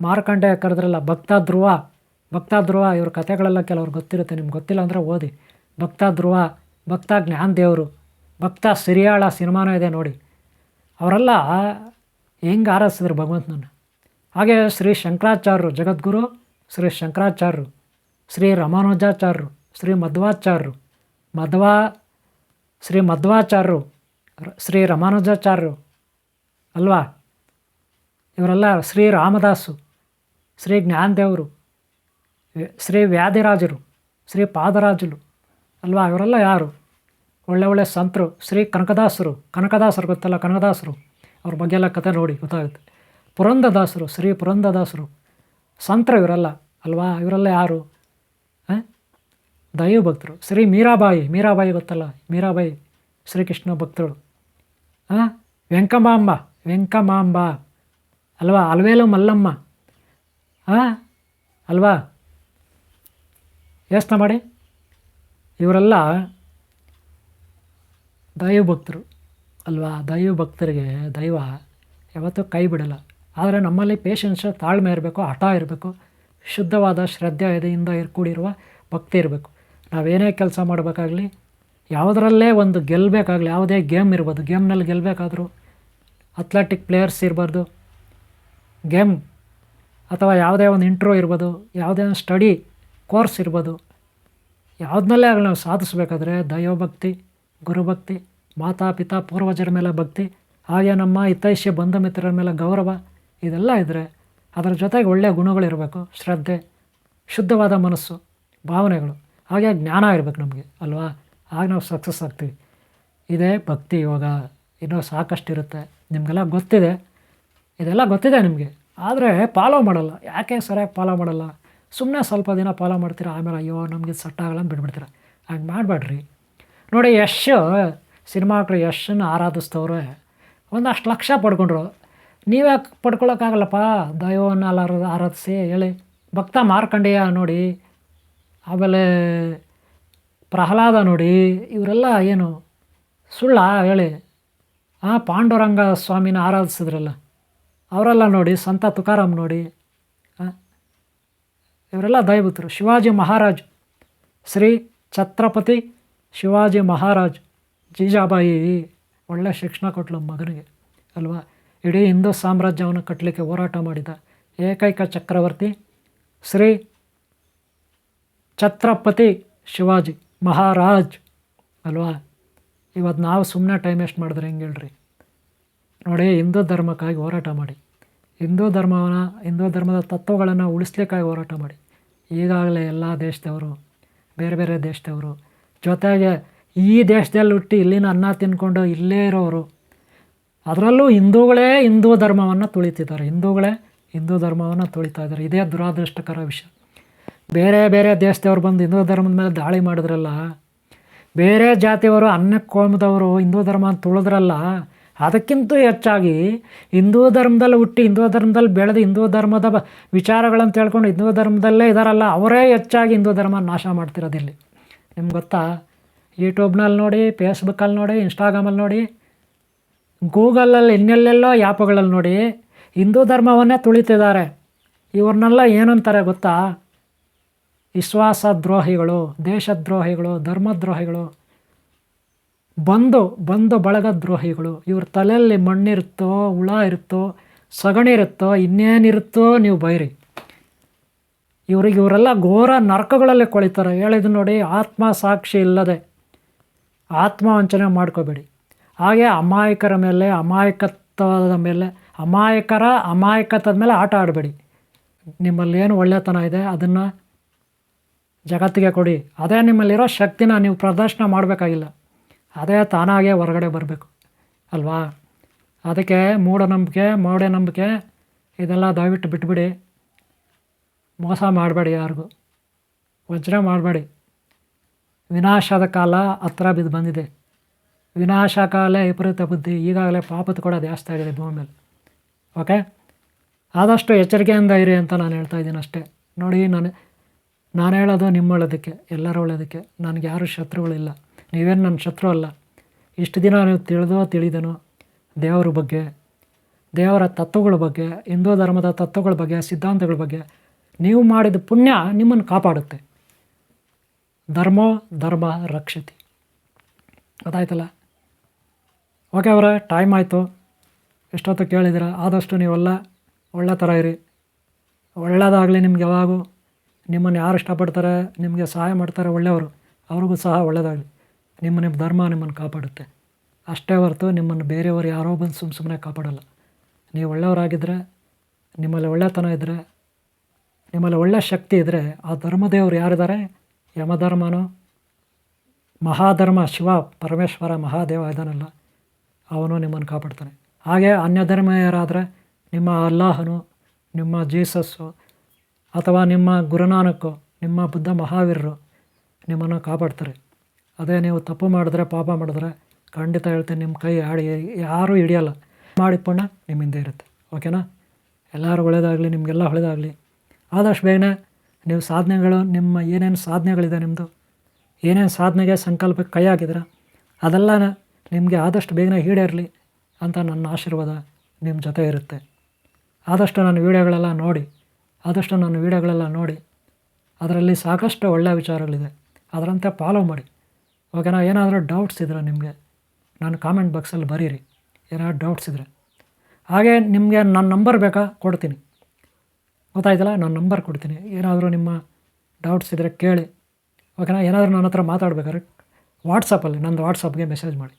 ಮಾರ್ಕಂಡೇಯ ಕರೆದ್ರಲ್ಲ, ಭಕ್ತ ಧ್ರುವ. ಭಕ್ತ ಧ್ರುವ, ಇವ್ರ ಕಥೆಗಳೆಲ್ಲ ಕೆಲವ್ರು ಗೊತ್ತಿರುತ್ತೆ, ನಿಮ್ಗೆ ಗೊತ್ತಿಲ್ಲ ಅಂದರೆ ಓದಿ. ಭಕ್ತ ಧ್ರುವ, ಭಕ್ತ ಜ್ಞಾನ ದೇವರು. ಭಕ್ತ ಸಿರಿಯಾಳ ಸಿನಿಮಾನೂ ಇದೆ ನೋಡಿ. ಅವರೆಲ್ಲ, ಹೆಂಗೆ ಆರಾಧಿಸಿದ್ರು ಭಗವಂತನನ್ನು? ಹಾಗೆ ಶ್ರೀ ಶಂಕರಾಚಾರ್ಯರು, ಜಗದ್ಗುರು, ಶ್ರೀ ಶಂಕರಾಚಾರ್ಯರು, ಶ್ರೀ ರಾಮಾನುಜಾಚಾರ್ಯರು, ಶ್ರೀ ಮಧ್ವಾಚಾರ್ಯರು, ಮಧ್ವಾ, ಶ್ರೀ ಮಧ್ವಾಚಾರ್ಯರು, ಶ್ರೀ ರಾಮಾನುಜಾಚಾರ್ಯರು, ಅಲ್ವಾ? ಇವರೆಲ್ಲ ಶ್ರೀ ರಾಮದಾಸು, ಶ್ರೀ ಜ್ಞಾನದೇವರು, ಶ್ರೀ ವ್ಯಾಧಿರಾಜರು ಶ್ರೀ ಪಾದರಾಜರು ಅಲ್ವಾ? ಇವರೆಲ್ಲ ಯಾರು? ಒಳ್ಳೆ ಒಳ್ಳೆ ಸಂತರು, ಶ್ರೀ ಕನಕದಾಸರು ಕನಕದಾಸರು ಗೊತ್ತಲ್ಲ, ಕನಕದಾಸರು. ಅವ್ರ ಬಗ್ಗೆ ಎಲ್ಲ ಕತೆ ನೋಡಿ ಗೊತ್ತಾಗುತ್ತೆ. ಪುರಂದದಾಸರು, ಶ್ರೀ ಪುರಂದದಾಸರು. ಸಂತರು ಇವರೆಲ್ಲ ಅಲ್ವಾ? ಇವರೆಲ್ಲ ಯಾರು? ದೈವ ಭಕ್ತರು. ಶ್ರೀ ಮೀರಾಬಾಯಿ ಮೀರಾಬಾಯಿ ಗೊತ್ತಲ್ಲ? ಮೀರಾಬಾಯಿ ಶ್ರೀಕೃಷ್ಣ ಭಕ್ತರು. ಹಾಂ? ವೆಂಕಮಾಂಬ ವೆಂಕಮಾಂಬ. ಅಲ್ವಾ? ಅಲ್ವೇಲು ಮಲ್ಲಮ್ಮ. ಹಾಂ? ಅಲ್ವಾ? ಯೋಚನೆ ಮಾಡಿ. ಇವರೆಲ್ಲ ದೈವ ಭಕ್ತರು ಅಲ್ವಾ? ದೈವ ಭಕ್ತರಿಗೆ ದೈವ ಯಾವತ್ತೂ ಕೈ ಬಿಡಲ್ಲ. ಆದರೆ ನಮ್ಮಲ್ಲಿ ಪೇಷನ್ಸ್ ತಾಳ್ಮೆ ಇರಬೇಕು, ಹಠ ಇರಬೇಕು, ಶುದ್ಧವಾದ ಶ್ರದ್ಧೆ ಇದೆಯಿಂದ ಇರ್, ಕೂಡಿರುವ ಭಕ್ತಿ ಇರಬೇಕು. ನಾವೇನೇ ಕೆಲಸ ಮಾಡಬೇಕಾಗಲಿ, ಯಾವುದರಲ್ಲೇ ಒಂದು ಗೆಲ್ಲಬೇಕಾಗಲಿ ಯಾವುದೇ ಗೇಮ್ ಇರ್ಬೋದು ಗೇಮ್ನಲ್ಲಿ ಗೆಲ್ಲಬೇಕಾದ್ರೂ ಅಥ್ಲೆಟಿಕ್ ಪ್ಲೇಯರ್ಸ್ ಇರಬಾರ್ದು. ಗೇಮ್ ಅಥವಾ ಯಾವುದೇ ಒಂದು ಇಂಟ್ರೋ ಇರ್ಬೋದು, ಯಾವುದೇ ಒಂದು ಸ್ಟಡಿ ಕೋರ್ಸ್ ಇರ್ಬೋದು ಯಾವುದನ್ನಲ್ಲೇ ಆಗಲಿ ನಾವು ಸಾಧಿಸಬೇಕಾದ್ರೆ ದೈವಭಕ್ತಿ, ಗುರುಭಕ್ತಿ ಮಾತಾ ಪಿತಾ ಪೂರ್ವಜರ ಮೇಲೆ ಭಕ್ತಿ ಹಾಗೆ ನಮ್ಮ ಹಿತೈಷ್ಯ ಬಂಧು ಮಿತ್ರರ ಮೇಲೆ ಗೌರವ, ಇದೆಲ್ಲ ಇದ್ದರೆ ಅದರ ಜೊತೆಗೆ ಒಳ್ಳೆಯ ಗುಣಗಳಿರಬೇಕು ಶ್ರದ್ಧೆ, ಶುದ್ಧವಾದ ಮನಸ್ಸು, ಭಾವನೆಗಳು, ಹಾಗೆ ಜ್ಞಾನ ಇರಬೇಕು ನಮಗೆ, ಅಲ್ವಾ? ಆಗ ನಾವು ಸಕ್ಸಸ್ ಆಗ್ತೀವಿ. ಇದೇ ಭಕ್ತಿ ಯೋಗ, ಇನ್ನೂ ಸಾಕಷ್ಟು ಇರುತ್ತೆ ನಿಮಗೆಲ್ಲ ಗೊತ್ತಿದೆ. ಇದೆಲ್ಲ ಗೊತ್ತಿದೆ ನಿಮಗೆ. ಆದರೆ ಫಾಲೋ ಮಾಡಲ್ಲ. ಯಾಕೆ ಸರಿಯಾಗಿ ಫಾಲೋ ಮಾಡಲ್ಲ? ಸುಮ್ಮನೆ ಸ್ವಲ್ಪ ದಿನ ಫಾಲೋ ಮಾಡ್ತೀರಾ? ಆಮೇಲೆ ಅಯ್ಯೋ, ನಮಗೆ ಸಟ್ಟಾಗಲ್ಲ ಆಗಲ್ಲ ಬಿಟ್ಬಿಡ್ತೀರ? ಹಾಗೆ ಮಾಡಬೇಡ್ರಿ. ನೋಡಿ ಯಶ್ ಸಿನಿಮಾಕ್ರು ಯಶನ್ನು ಆರಾಧಿಸ್ತವ್ರೆ. ಒಂದಷ್ಟು ಲಕ್ಷ ಪಡ್ಕೊಂಡ್ರು. ನೀವ್ಯಾಕೆ ಪಡ್ಕೊಳಕ್ಕಾಗಲ್ಲಪ್ಪ? ದೈವವನ್ನು ಅಲ್ಲ ಆರಾಧಿಸಿ ಹೇಳಿ. ಭಕ್ತ ಮಾರ್ಕಂಡೇಯ ನೋಡಿ. ಆಮೇಲೆ ಪ್ರಹ್ಲಾದ ನೋಡಿ. ಇವರೆಲ್ಲ ಏನು ಸುಳ್ಳ ಹೇಳಿ. ಆ ಪಾಂಡುರಂಗ ಸ್ವಾಮಿನ ಆರಾಧಿಸಿದ್ರಲ್ಲ. ಅವರೆಲ್ಲ ನೋಡಿ, ಸಂತ ತುಕಾರಾಮ್ ನೋಡಿ. ಇವರೆಲ್ಲ ದೈವತರು ಶಿವಾಜಿ ಮಹಾರಾಜ್. ಶ್ರೀ ಛತ್ರಪತಿ ಶಿವಾಜಿ ಮಹಾರಾಜ್. ಜೀಜಾಬಾಯಿ ಒಳ್ಳೆ ಶಿಕ್ಷಣ ಕೊಟ್ಲು ಮಗನಿಗೆ, ಅಲ್ವಾ? ಇಡೀ ಹಿಂದೂ ಸಾಮ್ರಾಜ್ಯವನ್ನು ಕಟ್ಟಲಿಕ್ಕೆ ಹೋರಾಟ ಮಾಡಿದ ಏಕೈಕ ಚಕ್ರವರ್ತಿ ಶ್ರೀ ಛತ್ರಪತಿ ಶಿವಾಜಿ ಮಹಾರಾಜ್, ಅಲ್ವಾ? ಇವತ್ತು ನಾವು ಸುಮ್ಮನೆ ಟೈಮ್ ವೇಸ್ಟ್ ಮಾಡಿದ್ರೆ ಹೆಂಗೆ ಹೇಳ್ರಿ? ನೋಡಿ, ಹಿಂದೂ ಧರ್ಮಕ್ಕಾಗಿ ಹೋರಾಟ ಮಾಡಿ. ಹಿಂದೂ ಧರ್ಮವನ್ನ, ಹಿಂದೂ ಧರ್ಮದ ತತ್ವಗಳನ್ನು ಉಳಿಸ್ಲಿಕ್ಕಾಗಿ ಹೋರಾಟ ಮಾಡಿ. ಈಗಾಗಲೇ ಎಲ್ಲ ದೇಶದವರು, ಬೇರೆ ಬೇರೆ ದೇಶದವರು ಜೊತೆಗೆ ಈ ದೇಶದಲ್ಲಿ ಹುಟ್ಟಿ ಇಲ್ಲಿನ ಅನ್ನ ತಿನ್ಕೊಂಡು ಇಲ್ಲೇ ಇರೋರು, ಅದರಲ್ಲೂ ಹಿಂದೂಗಳೇ ಹಿಂದೂ ಧರ್ಮವನ್ನು ತುಳಿತಿದ್ದಾರೆ. ಹಿಂದೂಗಳೇ ಹಿಂದೂ ಧರ್ಮವನ್ನು ತುಳಿತಾ ಇದ್ದಾರೆ. ಇದೇ ದುರಾದೃಷ್ಟಕರ ವಿಷಯ. ಬೇರೆ ಬೇರೆ ದೇಶದವ್ರು ಬಂದು ಹಿಂದೂ ಧರ್ಮದ ಮೇಲೆ ದಾಳಿ ಮಾಡಿದ್ರಲ್ಲ, ಬೇರೆ ಜಾತಿಯವರು ಅನ್ನಕ್ಕೋಮದವರು ಹಿಂದೂ ಧರ್ಮ ಅಂತ ತುಳಿದ್ರಲ್ಲ, ಅದಕ್ಕಿಂತ ಹೆಚ್ಚಾಗಿ ಹಿಂದೂ ಧರ್ಮದಲ್ಲಿ ಹುಟ್ಟಿ ಹಿಂದೂ ಧರ್ಮದಲ್ಲಿ ಬೆಳೆದು ಹಿಂದೂ ಧರ್ಮದ ಬ- ವಿಚಾರಗಳಂತ ಹೇಳ್ಕೊಂಡು ಹಿಂದೂ ಧರ್ಮದಲ್ಲೇ ಇದಾರಲ್ಲ, ಅವರೇ ಹೆಚ್ಚಾಗಿ ಹಿಂದೂ ಧರ್ಮ ನಾಶ ಮಾಡ್ತಿರೋದಿಲ್ಲಿ ನಿಮ್ಗೆ ಗೊತ್ತಾ? ಯೂಟ್ಯೂಬ್ನಲ್ಲಿ ನೋಡಿ ಫೇಸ್ಬುಕ್ಕಲ್ಲಿ ನೋಡಿ ಇನ್ಸ್ಟಾಗ್ರಾಮಲ್ಲಿ ನೋಡಿ ಗೂಗಲಲ್ಲಿ ಇನ್ನೆಲ್ಲೆಲ್ಲೋ ಆ್ಯಪ್ಗಳಲ್ಲಿ ನೋಡಿ, ಹಿಂದೂ ಧರ್ಮವನ್ನೇ ತುಳಿತಿದ್ದಾರೆ. ಇವ್ರನ್ನೆಲ್ಲ ಏನಂತಾರೆ ಗೊತ್ತಾ? ವಿಶ್ವಾಸ ದ್ರೋಹಿಗಳು ದೇಶದ್ರೋಹಿಗಳು, ಧರ್ಮದ್ರೋಹಿಗಳು. ಬಂದು ಬಂದು ಬಳಗ ದ್ರೋಹಿಗಳು ಇವ್ರ ತಲೆಯಲ್ಲಿ ಮಣ್ಣಿರುತ್ತೋ, ಹುಳ ಇರುತ್ತೋ, ಸಗಣಿ ಇರುತ್ತೋ, ಇನ್ನೇನಿರುತ್ತೋ ನೀವು ಬೈರಿ. ಇವ್ರಿಗೆ ಇವರೆಲ್ಲ ಘೋರ ನರಕಗಳಲ್ಲಿ ಕೊಳಿತಾರೆ. ಹೇಳಿದ್ದು ನೋಡಿ ಆತ್ಮ ಸಾಕ್ಷಿ ಇಲ್ಲದೆ. ಆತ್ಮವಂಚನೆ ಮಾಡ್ಕೋಬೇಡಿ. ಹಾಗೆ ಅಮಾಯಕರ ಮೇಲೆ, ಅಮಾಯಕತ್ವದ ಮೇಲೆ, ಅಮಾಯಕರ ಅಮಾಯಕತ್ವದ ಮೇಲೆ ಆಟ ಆಡಬೇಡಿ. ನಿಮ್ಮಲ್ಲಿ ಏನು ಒಳ್ಳೆತನ ಇದೆ, ಅದನ್ನು ಜಗತ್ತಿಗೆ ಕೊಡಿ. ಅದೇ ನಿಮ್ಮಲ್ಲಿರೋ ಶಕ್ತಿನ ನೀವು ಪ್ರದರ್ಶನ ಮಾಡಬೇಕಾಗಿಲ್ಲ. ಅದೇ ತಾನಾಗೇ ಹೊರಗಡೆ ಬರಬೇಕು. ಅಲ್ವಾ? ಅದಕ್ಕೆ ಮೂಢನಂಬಿಕೆ ಮೂಢನಂಬಿಕೆ ಇದೆಲ್ಲ ದಯವಿಟ್ಟು ಬಿಟ್ಬಿಡಿ. ಮೋಸ ಮಾಡಬೇಡಿ ಯಾರಿಗೂ. ವಂಚನೆ ಮಾಡಬೇಡಿ. ವಿನಾಶದ ಕಾಲ ಹತ್ರ ಬಿದ್ದು ಬಂದಿದೆ. ವಿನಾಶ ಕಾಲ ವಿಪರೀತ ಬುದ್ಧಿ. ಈಗಾಗಲೇ ಪಾಪದ ಕೂಡ ಜಾಸ್ತಿ ಆಗಿದೆ ಭೂಮಿ ಮೇಲೆ. ಓಕೆ? ಆದಷ್ಟು ಎಚ್ಚರಿಕೆಯಿಂದ ಇರಿ ಅಂತ ನಾನು ಹೇಳ್ತಾ ಇದ್ದೀನಿ ಅಷ್ಟೇ. ನೋಡಿ, ನಾನು ನಾನು ಹೇಳೋದು ನಿಮ್ಮ ಒಳ್ಳೇದಕ್ಕೆ ಎಲ್ಲರ ಒಳ್ಳೇದಕ್ಕೆ ನನಗೆ ಯಾರು ಶತ್ರುಗಳಿಲ್ಲ. ನೀವೇನು ನನ್ನ ಶತ್ರು ಅಲ್ಲ. ಇಷ್ಟು ದಿನ ನೀವು ತಿಳಿದೋ ತಿಳಿದನೋ ದೇವರ ಬಗ್ಗೆ, ದೇವರ ತತ್ವಗಳ ಬಗ್ಗೆ, ಹಿಂದೂ ಧರ್ಮದ ತತ್ವಗಳ ಬಗ್ಗೆ, ಸಿದ್ಧಾಂತಗಳ ಬಗ್ಗೆ, ನೀವು ಮಾಡಿದ ಪುಣ್ಯ ನಿಮ್ಮನ್ನು ಕಾಪಾಡುತ್ತೆ. ಧರ್ಮೋ, ಧರ್ಮ ರಕ್ಷತಿ. ಅದಾಯ್ತಲ್ಲ? ಓಕೆ ಅವರ ಟೈಮ್ ಆಯಿತು. ಎಷ್ಟೊತ್ತು ಕೇಳಿದಿರ? ಆದಷ್ಟು ನೀವೆಲ್ಲ ಒಳ್ಳೆ ಥರ ಇರಿ. ಒಳ್ಳೆಯದಾಗಲಿ ನಿಮ್ಗೆ ಯಾವಾಗೂ. ನಿಮ್ಮನ್ನು ಯಾರು ಇಷ್ಟಪಡ್ತಾರೆ, ನಿಮಗೆ ಸಹಾಯ ಮಾಡ್ತಾರೆ ಒಳ್ಳೆಯವರು, ಅವ್ರಿಗೂ ಸಹ ಒಳ್ಳೆಯದಾಗಲಿ ನಿಮ್ಮ ನಿಮ್ಮ ಧರ್ಮ ನಿಮ್ಮನ್ನು ಕಾಪಾಡುತ್ತೆ. ಅಷ್ಟೇ ಹೊರತು ನಿಮ್ಮನ್ನು ಬೇರೆಯವರು ಯಾರೋ ಬಂದು ಸುಮ್ಮ ಸುಮ್ಮನೆ ಕಾಪಾಡೋಲ್ಲ. ನೀವು ಒಳ್ಳೆಯವರಾಗಿದ್ದರೆ ನಿಮ್ಮಲ್ಲಿ ಒಳ್ಳೆತನ ಇದ್ದರೆ ನಿಮ್ಮಲ್ಲಿ ಒಳ್ಳೆಯ ಶಕ್ತಿ ಇದ್ದರೆ ಆ ಧರ್ಮದೇವರು ಯಾರಿದ್ದಾರೆ? ಯಮಧರ್ಮನೋ? ಮಹಾಧರ್ಮ ಶಿವ, ಪರಮೇಶ್ವರ, ಮಹಾದೇವ ಇದ್ದಾನಲ್ಲ, ಅವನು ನಿಮ್ಮನ್ನು ಕಾಪಾಡ್ತಾನೆ. ಹಾಗೆ ಅನ್ಯ ಧರ್ಮೀಯರಾದರೆ ನಿಮ್ಮ ಅಲ್ಲಾಹನು, ನಿಮ್ಮ ಜೀಸಸ್ಸು, ಅಥವಾ ನಿಮ್ಮ ಗುರುನಾನಕ್ಕು, ನಿಮ್ಮ ಬುದ್ಧ ಮಹಾವೀರರು ನಿಮ್ಮನ್ನು ಕಾಪಾಡ್ತಾರೆ. ಅದೇ ನೀವು ತಪ್ಪು ಮಾಡಿದ್ರೆ, ಪಾಪ ಮಾಡಿದ್ರೆ ಖಂಡಿತ ಹೇಳ್ತೀನಿ, ನಿಮ್ಮ ಕೈ ಆಡಿ, ಯಾರೂ ಹಿಡಿಯಲ್ಲ. ಮಾಡಿದ ಪುಣ್ಯ ನಿಮ್ಮ ಹಿಂದೆ ಇರುತ್ತೆ. ಓಕೆನಾ? ಎಲ್ಲರೂ ಒಳ್ಳೆಯದಾಗಲಿ ನಿಮಗೆಲ್ಲ ಒಳ್ಳೆಯದಾಗಲಿ ಆದಷ್ಟು ಬೇಗನೆ ನೀವು ಸಾಧನೆಗಳು, ನಿಮ್ಮ ಏನೇನು ಸಾಧನೆಗಳಿದೆ ನಿಮ್ಮದು ಏನೇನು ಸಾಧನೆಗೆ ಸಂಕಲ್ಪಕ್ಕೆ ಕೈ ಹಾಕಿದ್ರೆ ಅದೆಲ್ಲ ನಿಮಗೆ ಆದಷ್ಟು ಬೇಗನೆ ಈಡೇರಲಿ ಅಂತ ನನ್ನ ಆಶೀರ್ವಾದ ನಿಮ್ಮ ಜೊತೆ ಇರುತ್ತೆ. ಆದಷ್ಟು ನನ್ನ ವೀಡಿಯೋಗಳೆಲ್ಲ ನೋಡಿ, ಆದಷ್ಟು ನನ್ನ ವೀಡಿಯೋಗಳೆಲ್ಲ ನೋಡಿ, ಅದರಲ್ಲಿ ಸಾಕಷ್ಟು ಒಳ್ಳೆಯ ವಿಚಾರಗಳಿದೆ, ಅದರಂತೆ ಫಾಲೋ ಮಾಡಿ. ಓಕೆನಾ? ಏನಾದರೂ ಡೌಟ್ಸ್ ಇದ್ದರೆ ನಿಮಗೆ ನಾನು ಕಾಮೆಂಟ್ ಬಾಕ್ಸಲ್ಲಿ ಬರೀರಿ. ಏನಾದ್ರು ಡೌಟ್ಸ್ ಇದ್ದರೆ ಹಾಗೆ ನಿಮಗೆ ನನ್ನ ನಂಬರ್ ಬೇಕಾ? ಕೊಡ್ತೀನಿ. ಗೊತ್ತಾಯ್ತಲ್ಲ? ನಾನು ನಂಬರ್ ಕೊಡ್ತೀನಿ. ಏನಾದರೂ ನಿಮ್ಮ ಡೌಟ್ಸ್ ಇದ್ದರೆ ಕೇಳಿ. ಓಕೆನಾ ಏನಾದರೂ ನನ್ನ ಹತ್ರ ಮಾತಾಡ್ಬೇಕಾದ್ರೆ ವಾಟ್ಸಪ್ಪಲ್ಲಿ ನಂದು ವಾಟ್ಸಪ್ಗೆ ಮೆಸೇಜ್ ಮಾಡಿ.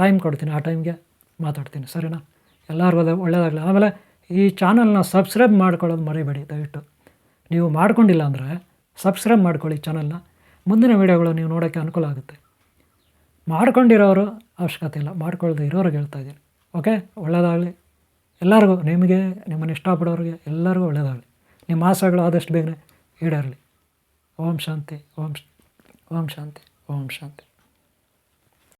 ಟೈಮ್ ಕೊಡ್ತೀನಿ. ಆ ಟೈಮ್ಗೆ ಮಾತಾಡ್ತೀನಿ. ಸರಿನಾ? ಎಲ್ಲರಿಗೂ ಒಳ್ಳೆಯದಾಗಲಿ ಆಮೇಲೆ ಈ ಚಾನಲ್ನ ಸಬ್ಸ್ಕ್ರೈಬ್ ಮಾಡ್ಕೊಳ್ಳೋದು ಮರಿಬೇಡಿ. ದಯವಿಟ್ಟು. ನೀವು ಮಾಡ್ಕೊಂಡಿಲ್ಲ ಅಂದರೆ ಸಬ್ಸ್ಕ್ರೈಬ್ ಮಾಡ್ಕೊಳ್ಳಿ ಚಾನಲ್ನ ಮುಂದಿನ ವೀಡಿಯೋಗಳು ನೀವು ನೋಡೋಕ್ಕೆ ಅನುಕೂಲ ಆಗುತ್ತೆ. ಮಾಡ್ಕೊಂಡಿರೋರು ಅವಶ್ಯಕತೆ ಇಲ್ಲ. ಮಾಡ್ಕೊಳ್ಳದೆ ಇರೋರಿಗೆ ಹೇಳ್ತಾ ಇದ್ದೀನಿ. ಓಕೆ ಒಳ್ಳೆಯದಾಗಲಿ ಎಲ್ಲರಿಗೂ ನಿಮಗೆ, ನಿಮ್ಮನ್ನು ಇಷ್ಟಪಡೋರಿಗೆ ಎಲ್ಲರಿಗೂ ಒಳ್ಳೆಯದಾಗಲಿ. ನಿಮ್ಮ ಆಸೆಗಳು ಆದಷ್ಟು ಬೇಗನೆ ಈಡೇರಲಿ. ಓಂ ಶಾಂತಿ, ಓಂ ಓಂ ಶಾಂತಿ ಓಂ ಶಾಂತಿ.